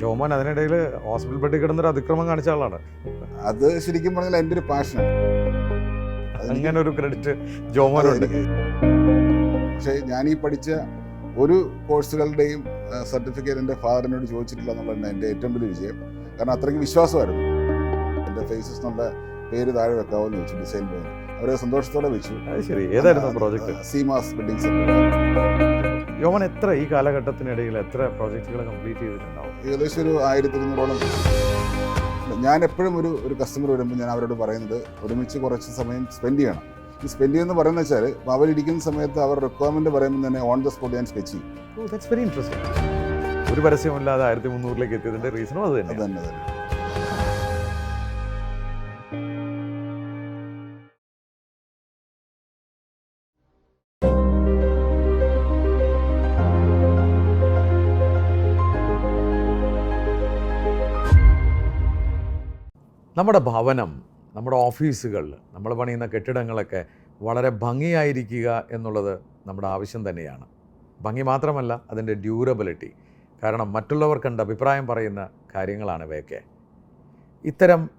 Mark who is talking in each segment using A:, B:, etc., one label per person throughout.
A: ജോമോൻ അതിനിടയിൽ ഹോസ്പിറ്റൽ ബെഡിൽ കിടന്നൊരു അതിക്രമം കാണിച്ച ആളാണ്.
B: അത് ശരിക്കും പറഞ്ഞാൽ എന്റെ ഒരു പാഷനാണ്
A: അങ്ങനെ ഒരു ക്രെഡിറ്റ് ജോമോനുണ്ട്.
B: പക്ഷേ ഞാൻ ഈ പഠിച്ച ഒരു കോഴ്സുകളുടെയും സർട്ടിഫിക്കറ്റ് എന്റെ ഫാദറിനോട് ചോദിച്ചിട്ടില്ല എന്നുള്ളതാണ് എന്റെ ഏറ്റവും വലിയ വിജയം. കാരണം അത്രയ്ക്ക് വിശ്വാസമായിരുന്നു. എന്റെ ഫേസസ് എന്നുള്ള പേര് താഴെ വെക്കാവുന്ന വെച്ചു ഡിസൈൻ പോയി അവരെ സന്തോഷത്തോടെ വെച്ചു.
A: ശരി. ഏതായിരുന്നു പ്രോജക്റ്റ്
B: സീമാസ് ബിൽഡിംഗ്
A: എത്ര ഈ കാലഘട്ടത്തിനിടയിൽ എത്ര പ്രോജക്റ്റുകൾ കംപ്ലീറ്റ് ചെയ്തിട്ടുണ്ടാവും?
B: ഏകദേശം ഒരു ആയിരത്തി ഇരുന്നൂറോളം ഞാൻ എപ്പോഴും ഒരു ഒരു കസ്റ്റമർ വരുമ്പോൾ ഞാൻ അവരോട് പറയുന്നത് ഒരുമിച്ച് കുറച്ച് സമയം സ്പെൻഡ് ചെയ്യണം. ഈ സ്പെൻഡ് ചെയ്യുന്ന പറയുന്നത് വെച്ചാൽ അവരിരിക്കുന്ന സമയത്ത് അവർ റിക്വയർമെന്റ് പറയുമ്പോൾ തന്നെ ഓൺ ദ സ്പോട്ട് ഞാൻ സ്കെച്ച് ചെയ്യും.
A: ഇൻട്രസ്റ്റിംഗ് ഒരു പരസ്യമില്ലാതെ ആയിരത്തി മുന്നൂറിലേക്ക് എത്തിയതിന്റെ റീസണും അത്
B: അത്
A: തന്നെ
B: തന്നെ തന്നെ.
A: നമ്മുടെ ഭവനം നമ്മുടെ ഓഫീസുകൾ നമ്മൾ പണിയുന്ന കെട്ടിടങ്ങളൊക്കെ വളരെ ഭംഗിയായിരിക്കുക എന്നുള്ളത് നമ്മുടെ ആവശ്യം തന്നെയാണ്. ഭംഗി മാത്രമല്ല അതിന്റെ ഡ്യൂറബിലിറ്റി. കാരണം മറ്റുള്ളവർ കണ്ട അഭിപ്രായം പറയുന്ന കാര്യങ്ങളാണ് ഇവയൊക്കെ. ഇത്തരം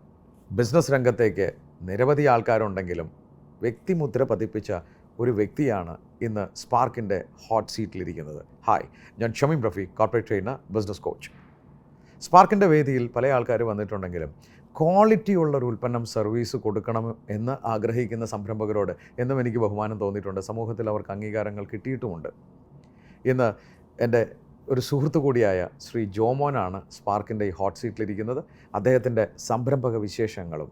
A: ബിസിനസ് രംഗത്തേക്ക് നിരവധി ആൾക്കാരുണ്ടെങ്കിലും വ്യക്തിമുദ്ര പതിപ്പിച്ച ഒരു വ്യക്തിയാണ് ഇന്ന് സ്പാർക്കിന്റെ ഹോട്ട് സീറ്റിലിരിക്കുന്നത്. ഹായ് ഞാൻ Shameem Rafi corporate trainer business coach സ്പാർക്കിന്റെ വേദിയിൽ പല ആൾക്കാർ വന്നിട്ടുണ്ടെങ്കിലും ക്വാളിറ്റി ഉള്ള ഒരു ഉൽപ്പന്നം സർവീസ് കൊടുക്കണം എന്ന് ആഗ്രഹിക്കുന്ന സംരംഭകരോട് എന്നും എനിക്ക് ബഹുമാനം തോന്നിയിട്ടുണ്ട്. സമൂഹത്തിൽ അവർക്ക് അംഗീകാരങ്ങൾ കിട്ടിയിട്ടുമുണ്ട്. ഇന്ന് എന്റെ ഒരു സുഹൃത്തു കൂടിയായ ശ്രീ ജോമോനാണ് സ്പാർക്കിന്റെ ഈ ഹോട്ട് സീറ്റിലിരിക്കുന്നത്. അദ്ദേഹത്തിന്റെ സംരംഭക വിശേഷങ്ങളും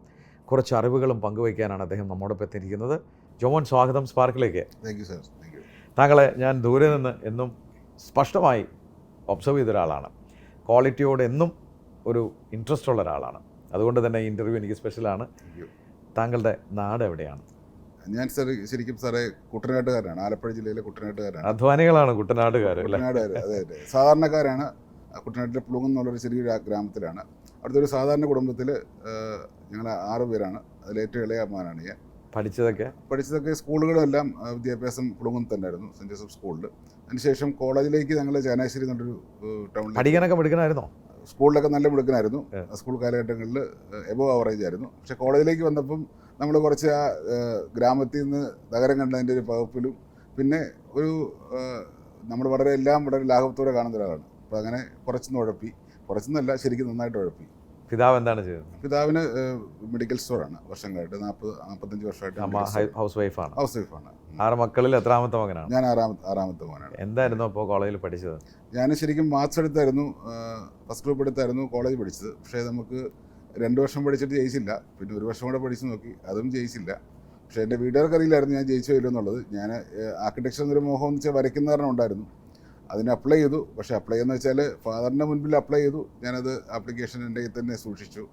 A: കുറച്ച് അറിവുകളും പങ്കുവയ്ക്കാനാണ് അദ്ദേഹം നമ്മോടൊപ്പം എത്തിയിരിക്കുന്നത്. ജോമോൻ സ്വാഗതം സ്പാർക്കിലേക്ക്.
B: Thank you sir thank you
A: താങ്കളെ ഞാൻ ദൂരെ നിന്ന് എന്നും സ്പഷ്ടമായി ഒബ്സർവ് ചെയ്ത ഒരാളാണ് ക്വാളിറ്റിയോട് എന്നും ഒരു ഇൻട്രസ്റ്റ് ഉള്ള ഒരാളാണ് അതുകൊണ്ട് തന്നെ ഈ ഇന്റർവ്യൂ എനിക്ക് സ്പെഷ്യലാണ് താങ്കളുടെ നാട് എവിടെയാണ്?
B: ഞാൻ സാർ ശരിക്കും സാറേ കുട്ടനാട്ടുകാരാണ്. ആലപ്പുഴ ജില്ലയിലെ കുട്ടനാട്ടുകാരാണ്.
A: അധ്വാനികളാണ് കുട്ടനാട്ടുകാർ
B: കുട്ടനാട്ടുകാർ അതെ അതെ. സാധാരണക്കാരാണ് കുട്ടനാട്ടിലെ പ്ലൂങ് എന്നുള്ളൊരു ചെറിയൊരു ഗ്രാമത്തിലാണ്. അവിടുത്തെ ഒരു സാധാരണ കുടുംബത്തിൽ ഞങ്ങൾ ആറ് പേരാണ്. അതിൽ ഏറ്റവും ഇളയ അമ്മാനാണ് ഞാൻ.
A: പഠിച്ചതൊക്കെ?
B: പഠിച്ചതൊക്കെ സ്കൂളുകളെല്ലാം എല്ലാം വിദ്യാഭ്യാസം പ്ലുങ്ങും തന്നെയായിരുന്നു സെന്റ് ജോസഫ് സ്കൂളിൽ അതിനുശേഷം കോളേജിലേക്ക് ഞങ്ങൾ ചങ്ങനാശ്ശേരി എന്നൊരു ടൗണിൽ
A: പഠിക്കാനൊക്കെ പഠിക്കണമായിരുന്നോ
B: സ്കൂളിലൊക്കെ നല്ല മിടുക്കനായിരുന്നു. സ്കൂൾ കാലഘട്ടങ്ങളിൽ എബോ ആവറേജ് ആയിരുന്നു. പക്ഷെ കോളേജിലേക്ക് വന്നപ്പം നമ്മൾ കുറച്ച് ആ ഗ്രാമത്തിൽ നിന്ന് നഗരം കണ്ടതിന്റെ ഒരു പകപ്പിലും പിന്നെ ഒരു നമ്മൾ വളരെ എല്ലാം വളരെ ലാഘവത്തോടെ കാണുന്ന ഒരാളാണ്. അപ്പോൾ അങ്ങനെ കുറച്ചൊന്ന് ഉഴപ്പി. കുറച്ചൊന്നല്ല ശരിക്കും നന്നായിട്ട് ഉഴപ്പി.
A: പിതാവ് എന്താണ് ചെയ്തത്?
B: പിതാവിന് മെഡിക്കൽ സ്റ്റോറാണ് വർഷങ്ങളായിട്ട് നാൽപ്പത് നാൽപ്പത്തഞ്ച് വർഷമായിട്ട്
A: അമ്മ. ഹൗസ് വൈഫാണ്
B: ഹൗസ് വൈഫാണ്
A: ആറ് മക്കളിൽ എത്രാമത്തെ മകനാണ്?
B: ഞാൻ ആറാമത്തെ ആറാമത്തെ മകനാണ്.
A: എന്തായിരുന്നു അപ്പോൾ കോളേജിൽ പഠിച്ചത്?
B: ഞാൻ ശരിക്കും മാത്സ് എടുത്തായിരുന്നു ഫസ്റ്റ് ഗ്രൂപ്പ് എടുത്തായിരുന്നു കോളേജ് പഠിച്ചത്. പക്ഷേ നമുക്ക് രണ്ട് വർഷം പഠിച്ചിട്ട് ജയിച്ചില്ല. പിന്നെ ഒരു വർഷം കൂടെ പഠിച്ചു നോക്കി അതും ജയിച്ചില്ല. പക്ഷേ എന്റെ വീട്ടുകാർക്ക് അറിയില്ലായിരുന്നു ഞാൻ ജയിച്ചോ ഇല്ലെന്നുള്ളത് ഞാൻ ആർക്കിടെക്ചർ എന്നൊരു മോഹം എന്ന് വെച്ചാൽ വരയ്ക്കുന്നവരണം ഉണ്ടായിരുന്നു. അതിന് അപ്ലൈ ചെയ്തു. പക്ഷേ അപ്ലൈ എന്ന് വെച്ചാൽ ഫാദറിന്റെ മുൻപിൽ അപ്ലൈ ചെയ്തു. ഞാനത് ആപ്ലിക്കേഷൻ എന്റെ കയ്യിൽ തന്നെ സൂക്ഷിച്ചു.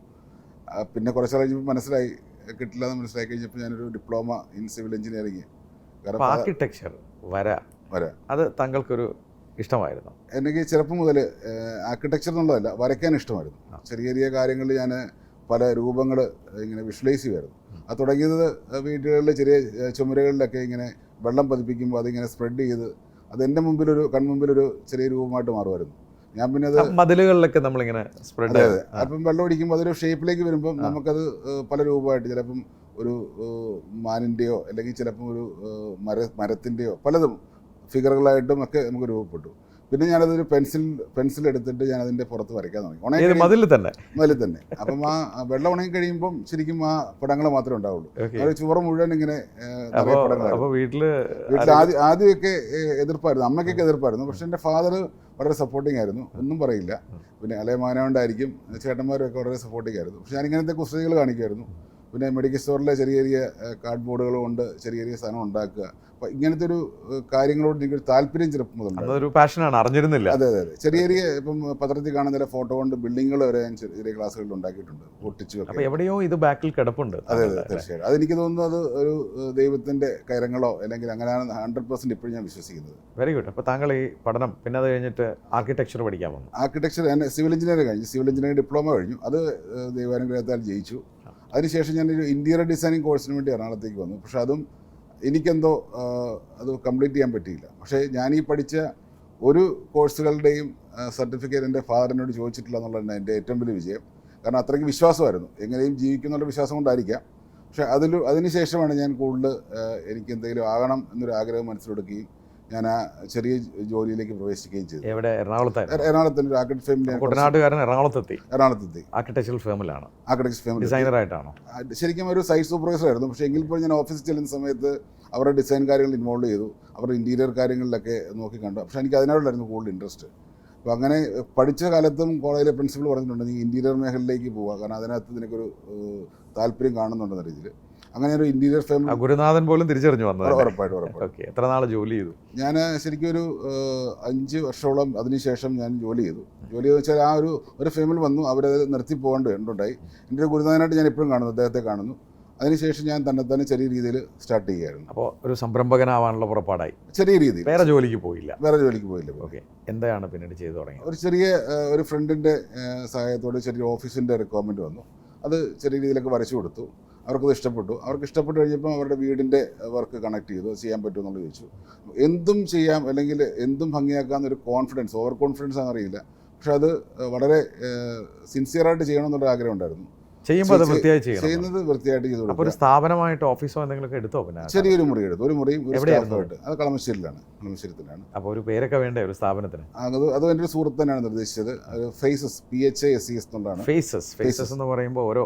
B: പിന്നെ കുറച്ച് കഴിഞ്ഞപ്പോൾ മനസ്സിലായി. കിട്ടില്ല എന്ന് മനസ്സിലായി കഴിഞ്ഞപ്പോൾ ഞാനൊരു ഡിപ്ലോമ ഇൻ സിവിൽ എഞ്ചിനീയറിംഗ് കാരണം
A: ആർക്കിടെക്ചർ വര.
B: വര.
A: അത് താങ്കൾക്കൊരു ഇഷ്ടമായിരുന്നു.
B: എനിക്ക് ചെറുപ്പം മുതൽ ആർക്കിടെക്ചർ എന്നുള്ളതല്ല വരയ്ക്കാൻ ഇഷ്ടമായിരുന്നു. ചെറിയ ചെറിയ കാര്യങ്ങളിൽ ഞാൻ പല രൂപങ്ങൾ ഇങ്ങനെ വിഷ്വലൈസ് ചെയ്യുമായിരുന്നു. അത് തുടങ്ങിയത് വീടുകളിൽ ചെറിയ ചുമരുകളിലൊക്കെ ഇങ്ങനെ വെള്ളം പതിപ്പിക്കുമ്പോൾ അതിങ്ങനെ സ്പ്രെഡ് ചെയ്ത് അത് എന്റെ മുമ്പിലൊരു കൺമുമ്പിലൊരു ചെറിയ രൂപമായിട്ട് മാറുമായിരുന്നു. ഞാൻ പിന്നെ അത്
A: മതിലുകളിലൊക്കെ നമ്മളിങ്ങനെ സ്പ്രെഡ്
B: അതെ അതെ. അപ്പം വെള്ളം ഒടിക്കുമ്പോൾ അതൊരു ഷേപ്പിലേക്ക് വരുമ്പോൾ നമുക്കത് പല രൂപമായിട്ട് ചിലപ്പം ഒരു മാനിന്റെയോ അല്ലെങ്കിൽ ചിലപ്പം ഒരു മര മരത്തിന്റെയോ പലതും ഫിഗറുകളായിട്ടും ഒക്കെ നമുക്ക് രൂപപ്പെട്ടു. പിന്നെ ഞാനതൊരു പെൻസിൽ പെൻസിൽ എടുത്തിട്ട് ഞാൻ അതിന്റെ പുറത്ത് വരയ്ക്കാൻ തുടങ്ങി. ഉണങ്ങി
A: മതിൽ തന്നെ?
B: മതിൽ തന്നെ. അപ്പം ആ വെള്ളം ഉണങ്ങി കഴിയുമ്പം ശരിക്കും ആ പടങ്ങൾ മാത്രമേ ഉണ്ടാവുള്ളൂ.
A: ചുവറ
B: ആ ഒരു ചുവറ് മുഴുവൻ ഇങ്ങനെ
A: വീട്ടിൽ
B: വീട്ടിൽ ആദ്യം ആദ്യമൊക്കെ എതിർപ്പായിരുന്നു. അമ്മയ്ക്കൊക്കെ എതിർപ്പായിരുന്നു. പക്ഷെ എന്റെ ഫാദർ വളരെ സപ്പോർട്ടിംഗ് ആയിരുന്നു. ഒന്നും പറയില്ല. പിന്നെ അലയ മാനവണ്ടായിരിക്കും ചേട്ടന്മാരും ഒക്കെ വളരെ സപ്പോർട്ടിംഗ് ആയിരുന്നു. പക്ഷെ ഞാൻ ഇങ്ങനത്തെ കുസൃതികൾ കാണിക്കുമായിരുന്നു. പിന്നെ മെഡിക്കൽ സ്റ്റോറിലെ ചെറിയ ചെറിയ കാർഡ് ബോർഡുകൾ കൊണ്ട് ചെറിയ ചെറിയ സാധനം ഉണ്ടാക്കുക. അപ്പോൾ ഇങ്ങനത്തെ ഒരു കാര്യങ്ങളോട് എനിക്കൊരു താല്പര്യം ചെറുപ്പം
A: അതൊരു പാഷനാണ് അറിഞ്ഞിരുന്നില്ല.
B: അതെ അതെ അതെ. ചെറിയ ചെറിയ ഇപ്പം പത്രത്തിൽ കാണുന്ന ചില ഫോട്ടോ കൊണ്ട് ബിൽഡിങ്ങുകൾ വരെ ഞാൻ ചെറിയ ക്ലാസ്സുകളിൽ ഉണ്ടാക്കിയിട്ടുണ്ട് പൊട്ടിച്ചു
A: അപ്പൊ എവിടെയോ ഇത് ബാക്കിൽ കിടപ്പുണ്ട്.
B: അതെ അതെ? തീർച്ചയായിട്ടും. അതെനിക്ക് തോന്നുന്നു അത് ഒരു ദൈവത്തിന്റെ കരങ്ങളോ അല്ലെങ്കിൽ അങ്ങനെയാണ് ഹൺഡ്രഡ് പെർസെന്റ് ഇപ്പോഴും ഞാൻ വിശ്വസിക്കുന്നത്.
A: വെരി ഗുഡ് അപ്പോൾ താങ്കൾ ഈ പഠനം പിന്നെ അത് കഴിഞ്ഞിട്ട് ആർക്കിടെക്ചർ പഠിക്കാൻ വന്നു.
B: ആർക്കിടെക്ചർ ഞാൻ സിവിൽ എഞ്ചിനീയറിംഗ് കഴിഞ്ഞു. സിവിൽ എഞ്ചിനീയറിംഗ് ഡിപ്ലോമ കഴിഞ്ഞു. അത് ദൈവാനുഗ്രഹത്താൽ ജയിച്ചു. അതിനുശേഷം ഞാനൊരു ഇന്റീരിയർ ഡിസൈനിങ് കോഴ്സിന് വേണ്ടി എറണാകുളത്തേക്ക് വന്നു. പക്ഷേ അതും എനിക്കെന്തോ അത് കംപ്ലീറ്റ് ചെയ്യാൻ പറ്റിയില്ല. പക്ഷേ ഞാൻ ഈ പഠിച്ച ഒരു കോഴ്സുകളുടെയും സർട്ടിഫിക്കറ്റ് എന്റെ ഫാദറിനോട് ചോദിച്ചിട്ടില്ല എന്നുള്ളതാണ് എന്റെ ഏറ്റവും വലിയ വിജയം. കാരണം അത്രയ്ക്ക് വിശ്വാസമായിരുന്നു. എങ്ങനെയും ജീവിക്കുന്നുള്ള വിശ്വാസം കൊണ്ടായിരിക്കാം. പക്ഷേ അതിൽ അതിനുശേഷമാണ് ഞാൻ കൂടുതൽ എനിക്ക് എന്തെങ്കിലും ആകണം എന്നൊരു ആഗ്രഹം മനസ്സിലെടുക്കുകയും ഞാൻ ആ ചെറിയ ജോലിയിലേക്ക് പ്രവേശിക്കുകയും ചെയ്തു.
A: എവിടെ? എറണാകുളത്ത്
B: എറ- എറണാകുളത്തിന്റെ ഒരു ആർക്കിടെക്ട്
A: കുട്ടനാട്ടുകാരൻ എറണാകുളത്തെത്തി.
B: എറണാകുളത്തെത്തി.
A: ആർക്കിടെക്ചറൽ ഫേമിലാണ്
B: ആർക്കിടെക്ട് ഫേമിലി
A: ഡിസൈനറായിട്ടാണോ
B: ശരിക്കും ഒരു സൈറ്റ് സൂപ്പർവൈസർ ആയിരുന്നു. പക്ഷേ എങ്കിൽ പോലും ഞാൻ ഓഫീസിൽ ചെല്ലുന്ന സമയത്ത് അവരുടെ ഡിസൈൻ കാര്യങ്ങൾ ഇൻവോൾവ് ചെയ്തു. അവരുടെ ഇന്റീരിയർ കാര്യങ്ങളിലൊക്കെ നോക്കി കണ്ടു. പക്ഷേ എനിക്ക് അതിനോടായിരുന്നു കൂടുതൽ ഇൻട്രസ്റ്റ് അപ്പോൾ അങ്ങനെ പഠിച്ച കാലത്തും കോളേജിലെ പ്രിൻസിപ്പൾ പറഞ്ഞിട്ടുണ്ട് നീ ഇന്റീരിയർ മേഖലയിലേക്ക് പോവുക. കാരണം അതിനകത്ത് നിനക്കൊരു താല്പര്യം കാണുന്നുണ്ടെന്ന രീതിയിൽ. അങ്ങനെ ഒരു
A: ഇന്റീരിയർ
B: സ്ഥലം
A: ഗുരുനാഥൻ പോലും തിരിച്ചറിഞ്ഞു വന്നത്
B: ഉറപ്പായിട്ടും ഉറപ്പായിട്ടും.
A: എത്ര നാൾ ജോലി ചെയ്തു?
B: ഞാൻ ശരിക്കും ഒരു അഞ്ച് വർഷത്തോളം അതിനുശേഷം ഞാൻ ജോലി ചെയ്തു. ജോലി ചെയ്തു വെച്ചാൽ ആ ഒരു ഒരു ഫേമിൽ വന്നു അവരത് നിർത്തി പോകേണ്ട ഉണ്ടായി എന്റെ ഒരു ഗുരുനാഥനായിട്ട് ഞാൻ ഇപ്പോഴും കാണുന്നു അദ്ദേഹത്തെ കാണുന്നു. അതിനുശേഷം ഞാൻ തന്നെ തന്നെ ചെറിയ രീതിയിൽ സ്റ്റാർട്ട് ചെയ്യുകയായിരുന്നു.
A: അപ്പോൾ ഒരു സംരംഭകനാവാനുള്ള പുറപ്പാടായി.
B: ചെറിയ രീതിയിൽ.
A: വേറെ ജോലിക്ക് പോയില്ല.
B: വേറെ ജോലിക്ക് പോയില്ല.
A: ഓക്കെ എന്താണ് പിന്നീട് ചെയ്തു തുടങ്ങിയത്?
B: ഒരു ചെറിയ ഒരു ഫ്രണ്ടിന്റെ സഹായത്തോടെ ചെറിയ ഓഫീസിന്റെ റിക്വയർമെന്റ് വന്നു. അത് ചെറിയ രീതിയിലൊക്കെ വരച്ചു കൊടുത്തു. അവർക്കത് ഇഷ്ടപ്പെട്ടു. അവർക്ക് ഇഷ്ടപ്പെട്ട് കഴിഞ്ഞപ്പോൾ അവരുടെ വീടിന്റെ വർക്ക് കണക്ട് ചെയ്തു. ചെയ്യാൻ പറ്റുമെന്നുള്ളത് ചോദിച്ചു. എന്തും ചെയ്യാം അല്ലെങ്കിൽ എന്തും ഭംഗിയാക്കാമെന്നൊരു കോൺഫിഡൻസ് ഓവർ കോൺഫിഡൻസ് ആണെന്നറിയില്ല പക്ഷെ അത് വളരെ സിൻസിയറായിട്ട് ചെയ്യണമെന്നുള്ള ആഗ്രഹം ഉണ്ടായിരുന്നു.
A: ചെയ്യുമ്പോൾ അത് വൃത്തിയായി ചെയ്യണം.
B: ചെയ്യുന്നത് വൃത്തിയായിട്ട് ചെയ്തു
A: അപ്പോൾ ഒരു സ്ഥാപനമായിട്ട് ഓഫീസോ എന്തെങ്കിലുമൊക്കെ എടുത്തോ പിന്നെ
B: ചെറിയൊരു മുറി എടുത്തു ഒരു മുറിയും എവിടെയായിട്ട് അത് കളമശ്ശേരിയിലാണ് കളമശ്ശേരിത്തിലാണ്.
A: അപ്പോൾ ഒരു പേരൊക്കെ വേണ്ടേ ഒരു സ്ഥാപനത്തിന്?
B: അത് അത് എന്റെ ഒരു സുഹൃത്ത് തന്നെയാണ് നിർദ്ദേശിച്ചത്. Faces P H S C S എന്നുള്ളതാണ്
A: ഫേസസ് ഫേസസ്. എന്ന് പറയുമ്പോൾ ഓരോ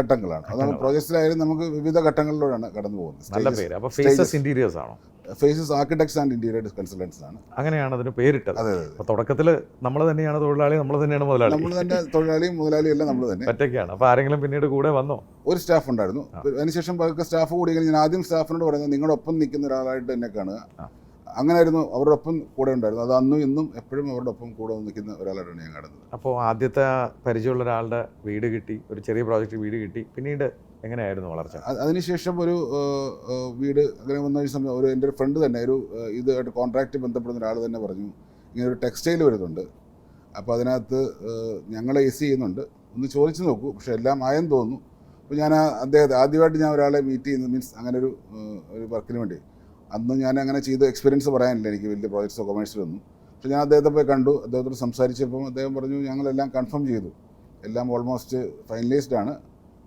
B: ഘട്ടങ്ങളാണ്. അതാണ് പ്രോജക്റ്റിലായാലും നമുക്ക് വിവിധ ഘട്ടങ്ങളിലൂടെയാണ് കടന്നു പോകുന്നത്
A: നല്ല പേര്. അപ്പോൾ ഫേസസ് ഇന്റീരിയേഴ്സ് ആണോ?
B: Faces architects and interior consultants ആണ്.
A: അങ്ങനെയാണ് അതിന് പേരിട്ടത്.
B: അതെ അതെ
A: തുടക്കത്തിൽ നമ്മൾ തന്നെയാണ് തൊഴിലാളി നമ്മൾ തന്നെയാണ് മുതലാളി.
B: നമ്മൾ തന്നെ തൊഴിലാളിയും മുതലാളിയും എല്ലാം നമ്മൾ തന്നെ.
A: ഒറ്റയ്ക്കാണ്. അപ്പോൾ ആരെങ്കിലും പിന്നീട് കൂടെ വന്നോ?
B: ഒരു സ്റ്റാഫ് ഉണ്ടായിരുന്നു. അതിനുശേഷം ബാക്കി സ്റ്റാഫ് കൂടി ഞാൻ ആദ്യം സ്റ്റാഫിനോട് പറയുന്നത് നിങ്ങളുടെ ഒപ്പം നിൽക്കുന്ന ഒരാളായിട്ട് എന്നെ കാണുക. അങ്ങനെയായിരുന്നു അവരുടെ ഒപ്പം കൂടെ ഉണ്ടായിരുന്നു. അത് അന്നും ഇന്നും എപ്പോഴും അവരുടെ ഒപ്പം കൂടെ നിൽക്കുന്ന ഒരാളായിട്ടാണ് ഞാൻ കാണുന്നത്.
A: അപ്പോൾ ആദ്യത്തെ പരിചയമുള്ള ഒരാളുടെ വീട് കിട്ടി ഒരു ചെറിയ പ്രോജക്റ്റ് വീട് കിട്ടി പിന്നീട് എങ്ങനെയായിരുന്നു വളർച്ച?
B: അതിനുശേഷം ഒരു വീട് അങ്ങനെ വന്ന ഒരു സമയം ഒരു എന്റെ ഒരു ഫ്രണ്ട് തന്നെ ഒരു ഇതായിട്ട് കോൺട്രാക്റ്റ് ബന്ധപ്പെടുന്ന ഒരാൾ തന്നെ പറഞ്ഞു ഇങ്ങനെ ഒരു ടെക്സ്റ്റൈൽ വരുന്നുണ്ട്. അപ്പോൾ അതിനകത്ത് ഞങ്ങൾ എ സി ചെയ്യുന്നുണ്ട്. ഒന്ന് ചോദിച്ചു നോക്കൂ പക്ഷെ എല്ലാം ആയെന്ന് തോന്നുന്നു. അപ്പോൾ ഞാൻ അദ്ദേഹത്തെ ആദ്യമായിട്ട് ഞാൻ ഒരാളെ മീറ്റ് ചെയ്യുന്നത് മീൻസ് അങ്ങനെ ഒരു ഒരു വർക്കിന് വേണ്ടി. അന്ന് ഞാൻ അങ്ങനെ ചെയ്ത എക്സ്പീരിയൻസ് പറയാനില്ല എനിക്ക് വലിയ പ്രോജക്ട്സോ കൊമേഴ്സിലൊന്നും പക്ഷേ ഞാൻ അദ്ദേഹത്തെ പോയി കണ്ടു അദ്ദേഹത്തോട് സംസാരിച്ചപ്പം അദ്ദേഹം പറഞ്ഞു ഞങ്ങളെല്ലാം കൺഫേം ചെയ്തു. എല്ലാം ഓൾമോസ്റ്റ് ഫൈനലൈസ്ഡ് ആണ്.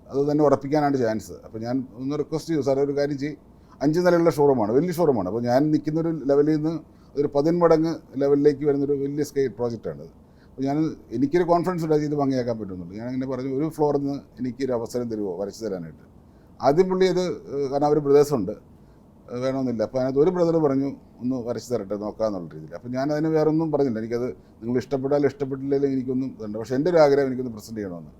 B: അത് തന്നെ ഉറപ്പിക്കാനാണ് ചാൻസ്. അപ്പോൾ ഞാൻ ഒന്ന് റിക്വസ്റ്റ് ചെയ്തു സാറേ ഒരു കാര്യം ചെയ്യും. അഞ്ച് നിലയുള്ള ഷോറൂമാണ് വലിയ ഷോറൂമാണ്. അപ്പോൾ ഞാൻ നിൽക്കുന്നൊരു ലെവലിൽ നിന്ന് ഒരു പതിന്മടങ്ങ് ലെവലിലേക്ക് വരുന്നൊരു വലിയ സ്കെയിൽ പ്രോജക്റ്റാണ് അപ്പോൾ ഞാൻ എനിക്കൊരു കോൺഫിഡൻസ് ഉണ്ടായി ഇത് ഭംഗിയാക്കാൻ പറ്റുന്നുള്ളൂ ഞാൻ അങ്ങനെ പറഞ്ഞു ഒരു ഫ്ലോറിൽ നിന്ന് എനിക്കൊരു അവസരം തരുമോ വരച്ചു തരാനായിട്ട്. ആദ്യം പുള്ളി അത് കാരണം അവർ ബ്രദേഴ്സുണ്ട് വേണമെന്നില്ല. അപ്പോൾ അതിനകത്ത് ഒരു ബ്രദർ പറഞ്ഞു ഒന്ന് വരച്ചു തരട്ടെ നോക്കാമെന്നുള്ള രീതിയിൽ. അപ്പോൾ ഞാൻ അതിന് വേറൊന്നും പറഞ്ഞില്ല. എനിക്കത് നിങ്ങൾ ഇഷ്ടപ്പെട്ടാലും ഇഷ്ടപ്പെട്ടില്ലെങ്കിലും എനിക്കൊന്നും ഇതുണ്ട് പക്ഷേ എന്റെ ഒരു ആഗ്രഹം എനിക്കൊന്ന് പ്രസന്റ് ചെയ്യണമെന്ന്.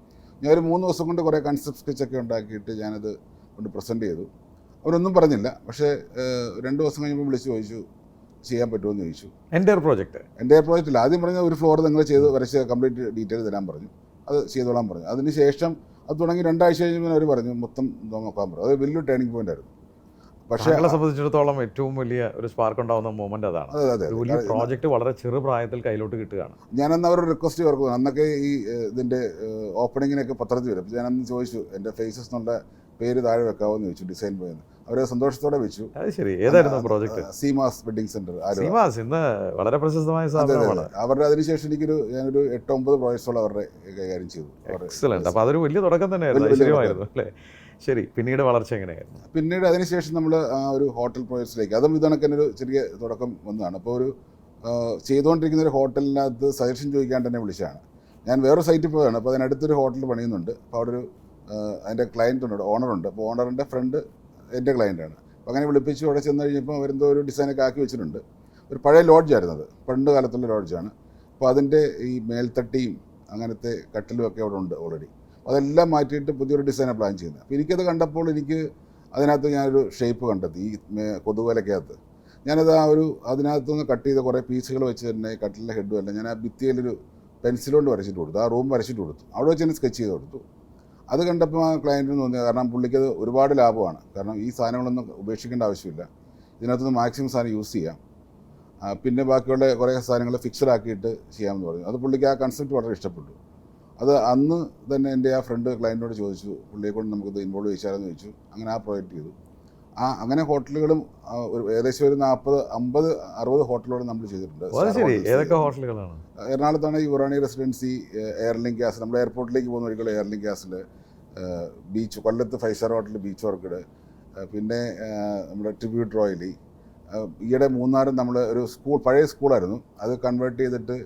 B: ഞാൻ ഒരു മൂന്ന് ദിവസം കൊണ്ട് കുറേ കൺസെപ്റ്റ് സ്കെച്ചൊക്കെ ഉണ്ടാക്കിയിട്ട് ഞാനത് കൊണ്ട് പ്രസന്റ് ചെയ്തു. അവരൊന്നും പറഞ്ഞില്ല. പക്ഷേ രണ്ട് ദിവസം കഴിയുമ്പോൾ വിളിച്ച് ചോദിച്ചു ചെയ്യാൻ പറ്റുമെന്ന് ചോദിച്ചു.
A: എന്റെ ഒരു പ്രോജക്റ്റ്
B: എന്റെ പ്രോജക്റ്റിൽ ആദ്യം പറഞ്ഞ ഒരു ഫ്ലോർ നിങ്ങൾ ചെയ്ത് വരച്ച് കംപ്ലീറ്റ് ഡീറ്റെയിൽ തരാൻ പറഞ്ഞു. അത് ചെയ്തോളാൻ പറഞ്ഞു. അതിന് ശേഷം അത് തുടങ്ങി രണ്ടാഴ്ച കഴിഞ്ഞപ്പോൾ അവർ പറഞ്ഞു മൊത്തം നോക്കാൻ പറഞ്ഞു. അത് വലിയൊരു ടേണിംഗ് പോയിന്റ് ആയിരുന്നു. പക്ഷേ
A: താങ്കളെ സംബന്ധിച്ചിടത്തോളം ഏറ്റവും വലിയ ഒരു സ്പാർക്ക് ഉണ്ടാവുന്ന മൂവ്മെന്റ് അതാണ്. വലിയ പ്രോജക്റ്റ് വളരെ ചെറുപ്രായത്തിൽ കയ്യിലോട്ട് കിട്ടുകയാണ്.
B: ഞാനന്ന് അവരോട് റിക്വസ്റ്റ് ചേർക്കും അന്നൊക്കെ ഈ ഇതിന്റെ ഇതിന്റെ ഓപ്പണിങ്ങിനൊക്കെ പത്രത്തിൽ വരും. ഞാനന്ന് ചോദിച്ചു എന്റെ ഫേസസ് എന്നുള്ള പേര് താഴെ വെക്കാവോ എന്ന് ചോദിച്ചു ഡിസൈൻ പോയെന്ന് അവരെ സന്തോഷത്തോടെ വെച്ചു.
A: ശരി. ഏതായിരുന്നു project
B: Seemas wedding centre
A: Seemas ഇന്ന് വളരെ പ്രശസ്തമായ സ്ഥാപനമാണ്.
B: അവരുടെ അതിനുശേഷം എനിക്കൊരു ഞാനൊരു എട്ട് ഒമ്പത് പ്രോജക്ട്സോളം അവരുടെ കൈകാര്യം ചെയ്തു.
A: എക്സലന്റ് അപ്പൊ അതൊരു വലിയ തുടക്കം തന്നെയായിരുന്നു. അല്ലേ? ശരി പിന്നീട് വളർച്ച എങ്ങനെയായിരുന്നു?
B: പിന്നീട് അതിനുശേഷം നമ്മൾ ഒരു ഹോട്ടൽ പ്രോജക്ട്സിലേക്ക്. അതും ഇതണക്ക് തന്നെ ഒരു ചെറിയ തുടക്കം വന്നതാണ്. അപ്പോൾ ഒരു ചെയ്തുകൊണ്ടിരിക്കുന്ന ഒരു ഹോട്ടലിനകത്ത് സജഷൻ ചോദിക്കാൻ തന്നെ വിളിച്ചതാണ്. ഞാൻ വേറെ സൈറ്റിൽ പോയതാണ്. അപ്പോൾ അതിനടുത്തൊരു ഹോട്ടൽ പണിയുന്നുണ്ട്. അപ്പോൾ അവിടെ ഒരു അതിന്റെ ക്ലയന്റ് ഉണ്ട് ഓണറുണ്ട് അപ്പോൾ ഓണറിന്റെ ഫ്രണ്ട് എന്റെ ക്ലയന്റാണ് അപ്പോൾ അങ്ങനെ വിളിപ്പിച്ച് അവിടെ ചെന്ന് കഴിഞ്ഞപ്പോൾ അവരെന്തോ ഒരു ഡിസൈനൊക്കെ ആക്കി വെച്ചിട്ടുണ്ട്. ഒരു പഴയ ലോഡ്ജായിരുന്നു അത്. പണ്ട് കാലത്തുള്ള ലോഡ്ജാണ് അപ്പോൾ അതിന്റെ ഈ മേൽത്തട്ടിയും അങ്ങനത്തെ കട്ടിലും ഒക്കെ അവിടെ ഉണ്ട് ഓൾറെഡി അതെല്ലാം മാറ്റിയിട്ട് പുതിയൊരു ഡിസൈനാണ് പ്ലാൻ ചെയ്യുന്നത്. അപ്പോൾ എനിക്കത് കണ്ടപ്പോൾ എനിക്ക് അതിനകത്ത് ഞാനൊരു ഷേപ്പ് കണ്ടെത്തി ഈ കൊതുകലക്കകത്ത് ഞാനത് ആ ഒരു അതിനകത്ത് നിന്ന് കട്ട് ചെയ്ത കുറേ പീസുകൾ വെച്ച് തന്നെ കട്ടിലെ ഹെഡും അല്ല ഞാൻ ആ ഭിത്തിയിലൊരു പെൻസിൽ കൊണ്ട് വരച്ചിട്ട് കൊടുത്തു. ആ റൂം വരച്ചിട്ട് കൊടുത്തു. അവിടെ വെച്ച് തന്നെ സ്കെച്ച് ചെയ്ത് കൊടുത്തു. അത് കണ്ടപ്പോൾ ആ ക്ലയന്റിന് തോന്നി കാരണം പുള്ളിക്കത് ഒരുപാട് ലാഭമാണ്. കാരണം ഈ സാധനങ്ങളൊന്നും ഉപേക്ഷിക്കേണ്ട ആവശ്യമില്ല. ഇതിനകത്തുനിന്ന് മാക്സിമം സാധനം യൂസ് ചെയ്യാം. പിന്നെ ബാക്കിയുള്ള കുറേ സാധനങ്ങൾ ഫിക്സഡ് ആക്കിയിട്ട് ചെയ്യാമെന്ന് പറഞ്ഞു. അത് പുള്ളിക്ക് ആ കൺസെപ്റ്റ് വളരെ ഇഷ്ടപ്പെട്ടു. അത് അന്ന് തന്നെ എന്റെ ആ ഫ്രണ്ട് ക്ലയന്റിനോട് ചോദിച്ചു പുള്ളിയെ കൊണ്ട് നമുക്കിത് ഇൻവോൾവ് ചെയ്യിച്ചാലെന്ന് ചോദിച്ചു. അങ്ങനെ ആ പ്രോജക്റ്റ് ചെയ്തു. ആ അങ്ങനെ ഹോട്ടലുകളും ഒരു ഏകദേശം ഒരു നാൽപ്പത് അമ്പത് അറുപത് ഹോട്ടലുകളും നമ്മൾ ചെയ്തിട്ടുണ്ട്.
A: ഏതൊക്കെ ഹോട്ടലുകളാണ്?
B: എറണാകുളത്താണ് യുറാണി റെസിഡൻസി എയർലിങ്ക് ഗ്യാസ് നമ്മുടെ എയർപോർട്ടിലേക്ക് പോകുന്ന വഴികൾ എയർലിങ്ക് ഗ്യാസിൽ ബീച്ച് കൊല്ലത്ത് ഫൈവ് സ്റ്റാർ ഹോട്ടലിൽ ബീച്ച് ഓർക്കിഡ് പിന്നെ നമ്മുടെ ട്രിബ്യൂട്ട് റോയലി ഈയിടെ മൂന്നാറും നമ്മൾ ഒരു സ്കൂൾ പഴയ സ്കൂളായിരുന്നു അത് കൺവേർട്ട് ചെയ്തിട്ട്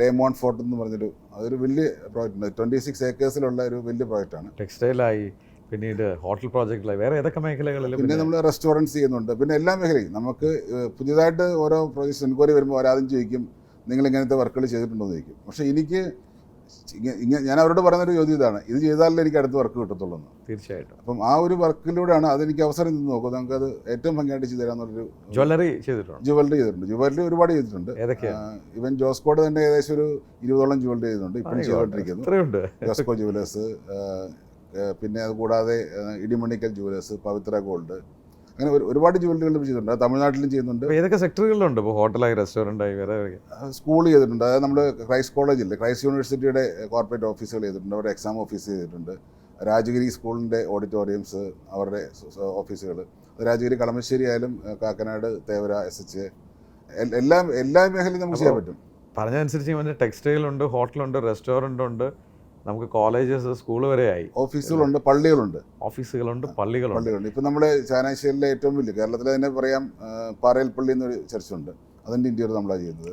B: ലേമോൺ ഫോർട്ട് എന്ന് പറഞ്ഞൊരു അതൊരു വലിയ പ്രോജക്റ്റ് ഉണ്ട്. ട്വന്റി സിക്സ് ഏക്കേഴ്സിലുള്ള ഒരു വലിയ പ്രോജക്റ്റ് പ്രോജക്റ്റാണ്
A: ടെക്സ്റ്റൈലായി പിന്നീട് ഹോട്ടൽ പ്രോജക്റ്റിലായി വേറെ ഏതൊക്കെ മേഖലകളിൽ
B: പിന്നെ നമ്മൾ റെസ്റ്റോറന്റ്സ് ചെയ്യുന്നുണ്ട്. പിന്നെ എല്ലാ മേഖലയും നമുക്ക് പുതിയതായിട്ട് ഓരോ പ്രോജക്ട്സ് എൻക്വയറി വരുമ്പോൾ അവരാദ്യം ചോദിക്കും നിങ്ങൾ ഇങ്ങനത്തെ വർക്കുകൾ ചെയ്തിട്ടുണ്ടോ എന്ന് ചോദിക്കും. പക്ഷേ എനിക്ക് ഞാൻ അവരോട് പറയുന്നൊരു ചോദ്യം ഇതാണ്. ഇത് ചെയ്താലേ എനിക്ക് അടുത്ത വർക്ക് കിട്ടത്തുള്ളൂ
A: തീർച്ചയായിട്ടും.
B: അപ്പം ആ ഒരു വർക്കിലൂടെയാണ് അതെനിക്ക് അവസരം നിന്ന് നമുക്ക് അത് ഏറ്റവും ഭംഗിയായിട്ട് ചെയ്തു തരാമെന്നുള്ളൊരു
A: ജ്വല്ലറി ചെയ്തിട്ടുണ്ട്?
B: ജുവലറി ചെയ്തിട്ടുണ്ട്. ജുവലറി ഒരുപാട് ചെയ്തിട്ടുണ്ട്. ഇവൻ ജോസ്കോട് തന്നെ ഏകദേശം ഒരു ഇരുപതോളം ജുവല്ലറി ചെയ്തിട്ടുണ്ട്. ഇപ്പം ചെയ്തുകൊണ്ടിരിക്കുന്നു. ജോസ്കോ ജുവലേഴ്സ് പിന്നെ അത് കൂടാതെ ഇടിമണിക്കൽ ജുവലേഴ്സ് പവിത്ര ഗോൾഡ് അങ്ങനെ ഒരുപാട് ജോലികൾ ചെയ്തിട്ടുണ്ട്. തമിഴ്നാട്ടിലും ചെയ്യുന്നുണ്ട്.
A: ഏതൊക്കെ സെക്ടറുകളിലുണ്ട്? ഇപ്പോൾ ഹോട്ടലായി റെസ്റ്റോറന്റായി വേറെ?
B: സ്കൂൾ ചെയ്തിട്ടുണ്ട്. അതായത് നമ്മൾ ക്രൈസ്റ്റ് കോളേജിൽ ക്രൈസ്റ്റ് യൂണിവേഴ്സിറ്റിയുടെ കോർപ്പറേറ്റ് ഓഫീസുകൾ ചെയ്തിട്ടുണ്ട്. അവരുടെ എക്സാം ഓഫീസ് ചെയ്തിട്ടുണ്ട്. രാജഗിരി സ്കൂളിന്റെ ഓഡിറ്റോറിയംസ് അവരുടെ ഓഫീസുകൾ. രാജഗിരി കളമശ്ശേരി ആയാലും കാക്കനാട് തേവര എസ് എച്ച് എല്ലാം എല്ലാ മേഖലയും നമുക്ക് ചെയ്യാൻ പറ്റും.
A: പറഞ്ഞതനുസരിച്ച് ടെക്സ്റ്റൈൽ ഉണ്ട് ഹോട്ടലുണ്ട് റെസ്റ്റോറന്റ് ഉണ്ട് നമുക്ക് കോളേജസ് സ്കൂൾ വരെ ആയി.
B: ഓഫീസുകളുണ്ട് പള്ളികളുണ്ട്.
A: ഓഫീസുകളുണ്ട് പള്ളികളുണ്ട്.
B: പള്ളികളുണ്ട്. ഇപ്പം നമ്മുടെ ചാനാശ്ശേരിയിലെ ഏറ്റവും വലിയ കേരളത്തിലെ തന്നെ പറയാം പാറയിൽ പള്ളി എന്നൊരു ചർച്ചുണ്ട്. അതിന്റെ ഇന്ത്യയിൽ നമ്മളാണ് ചെയ്യുന്നത്.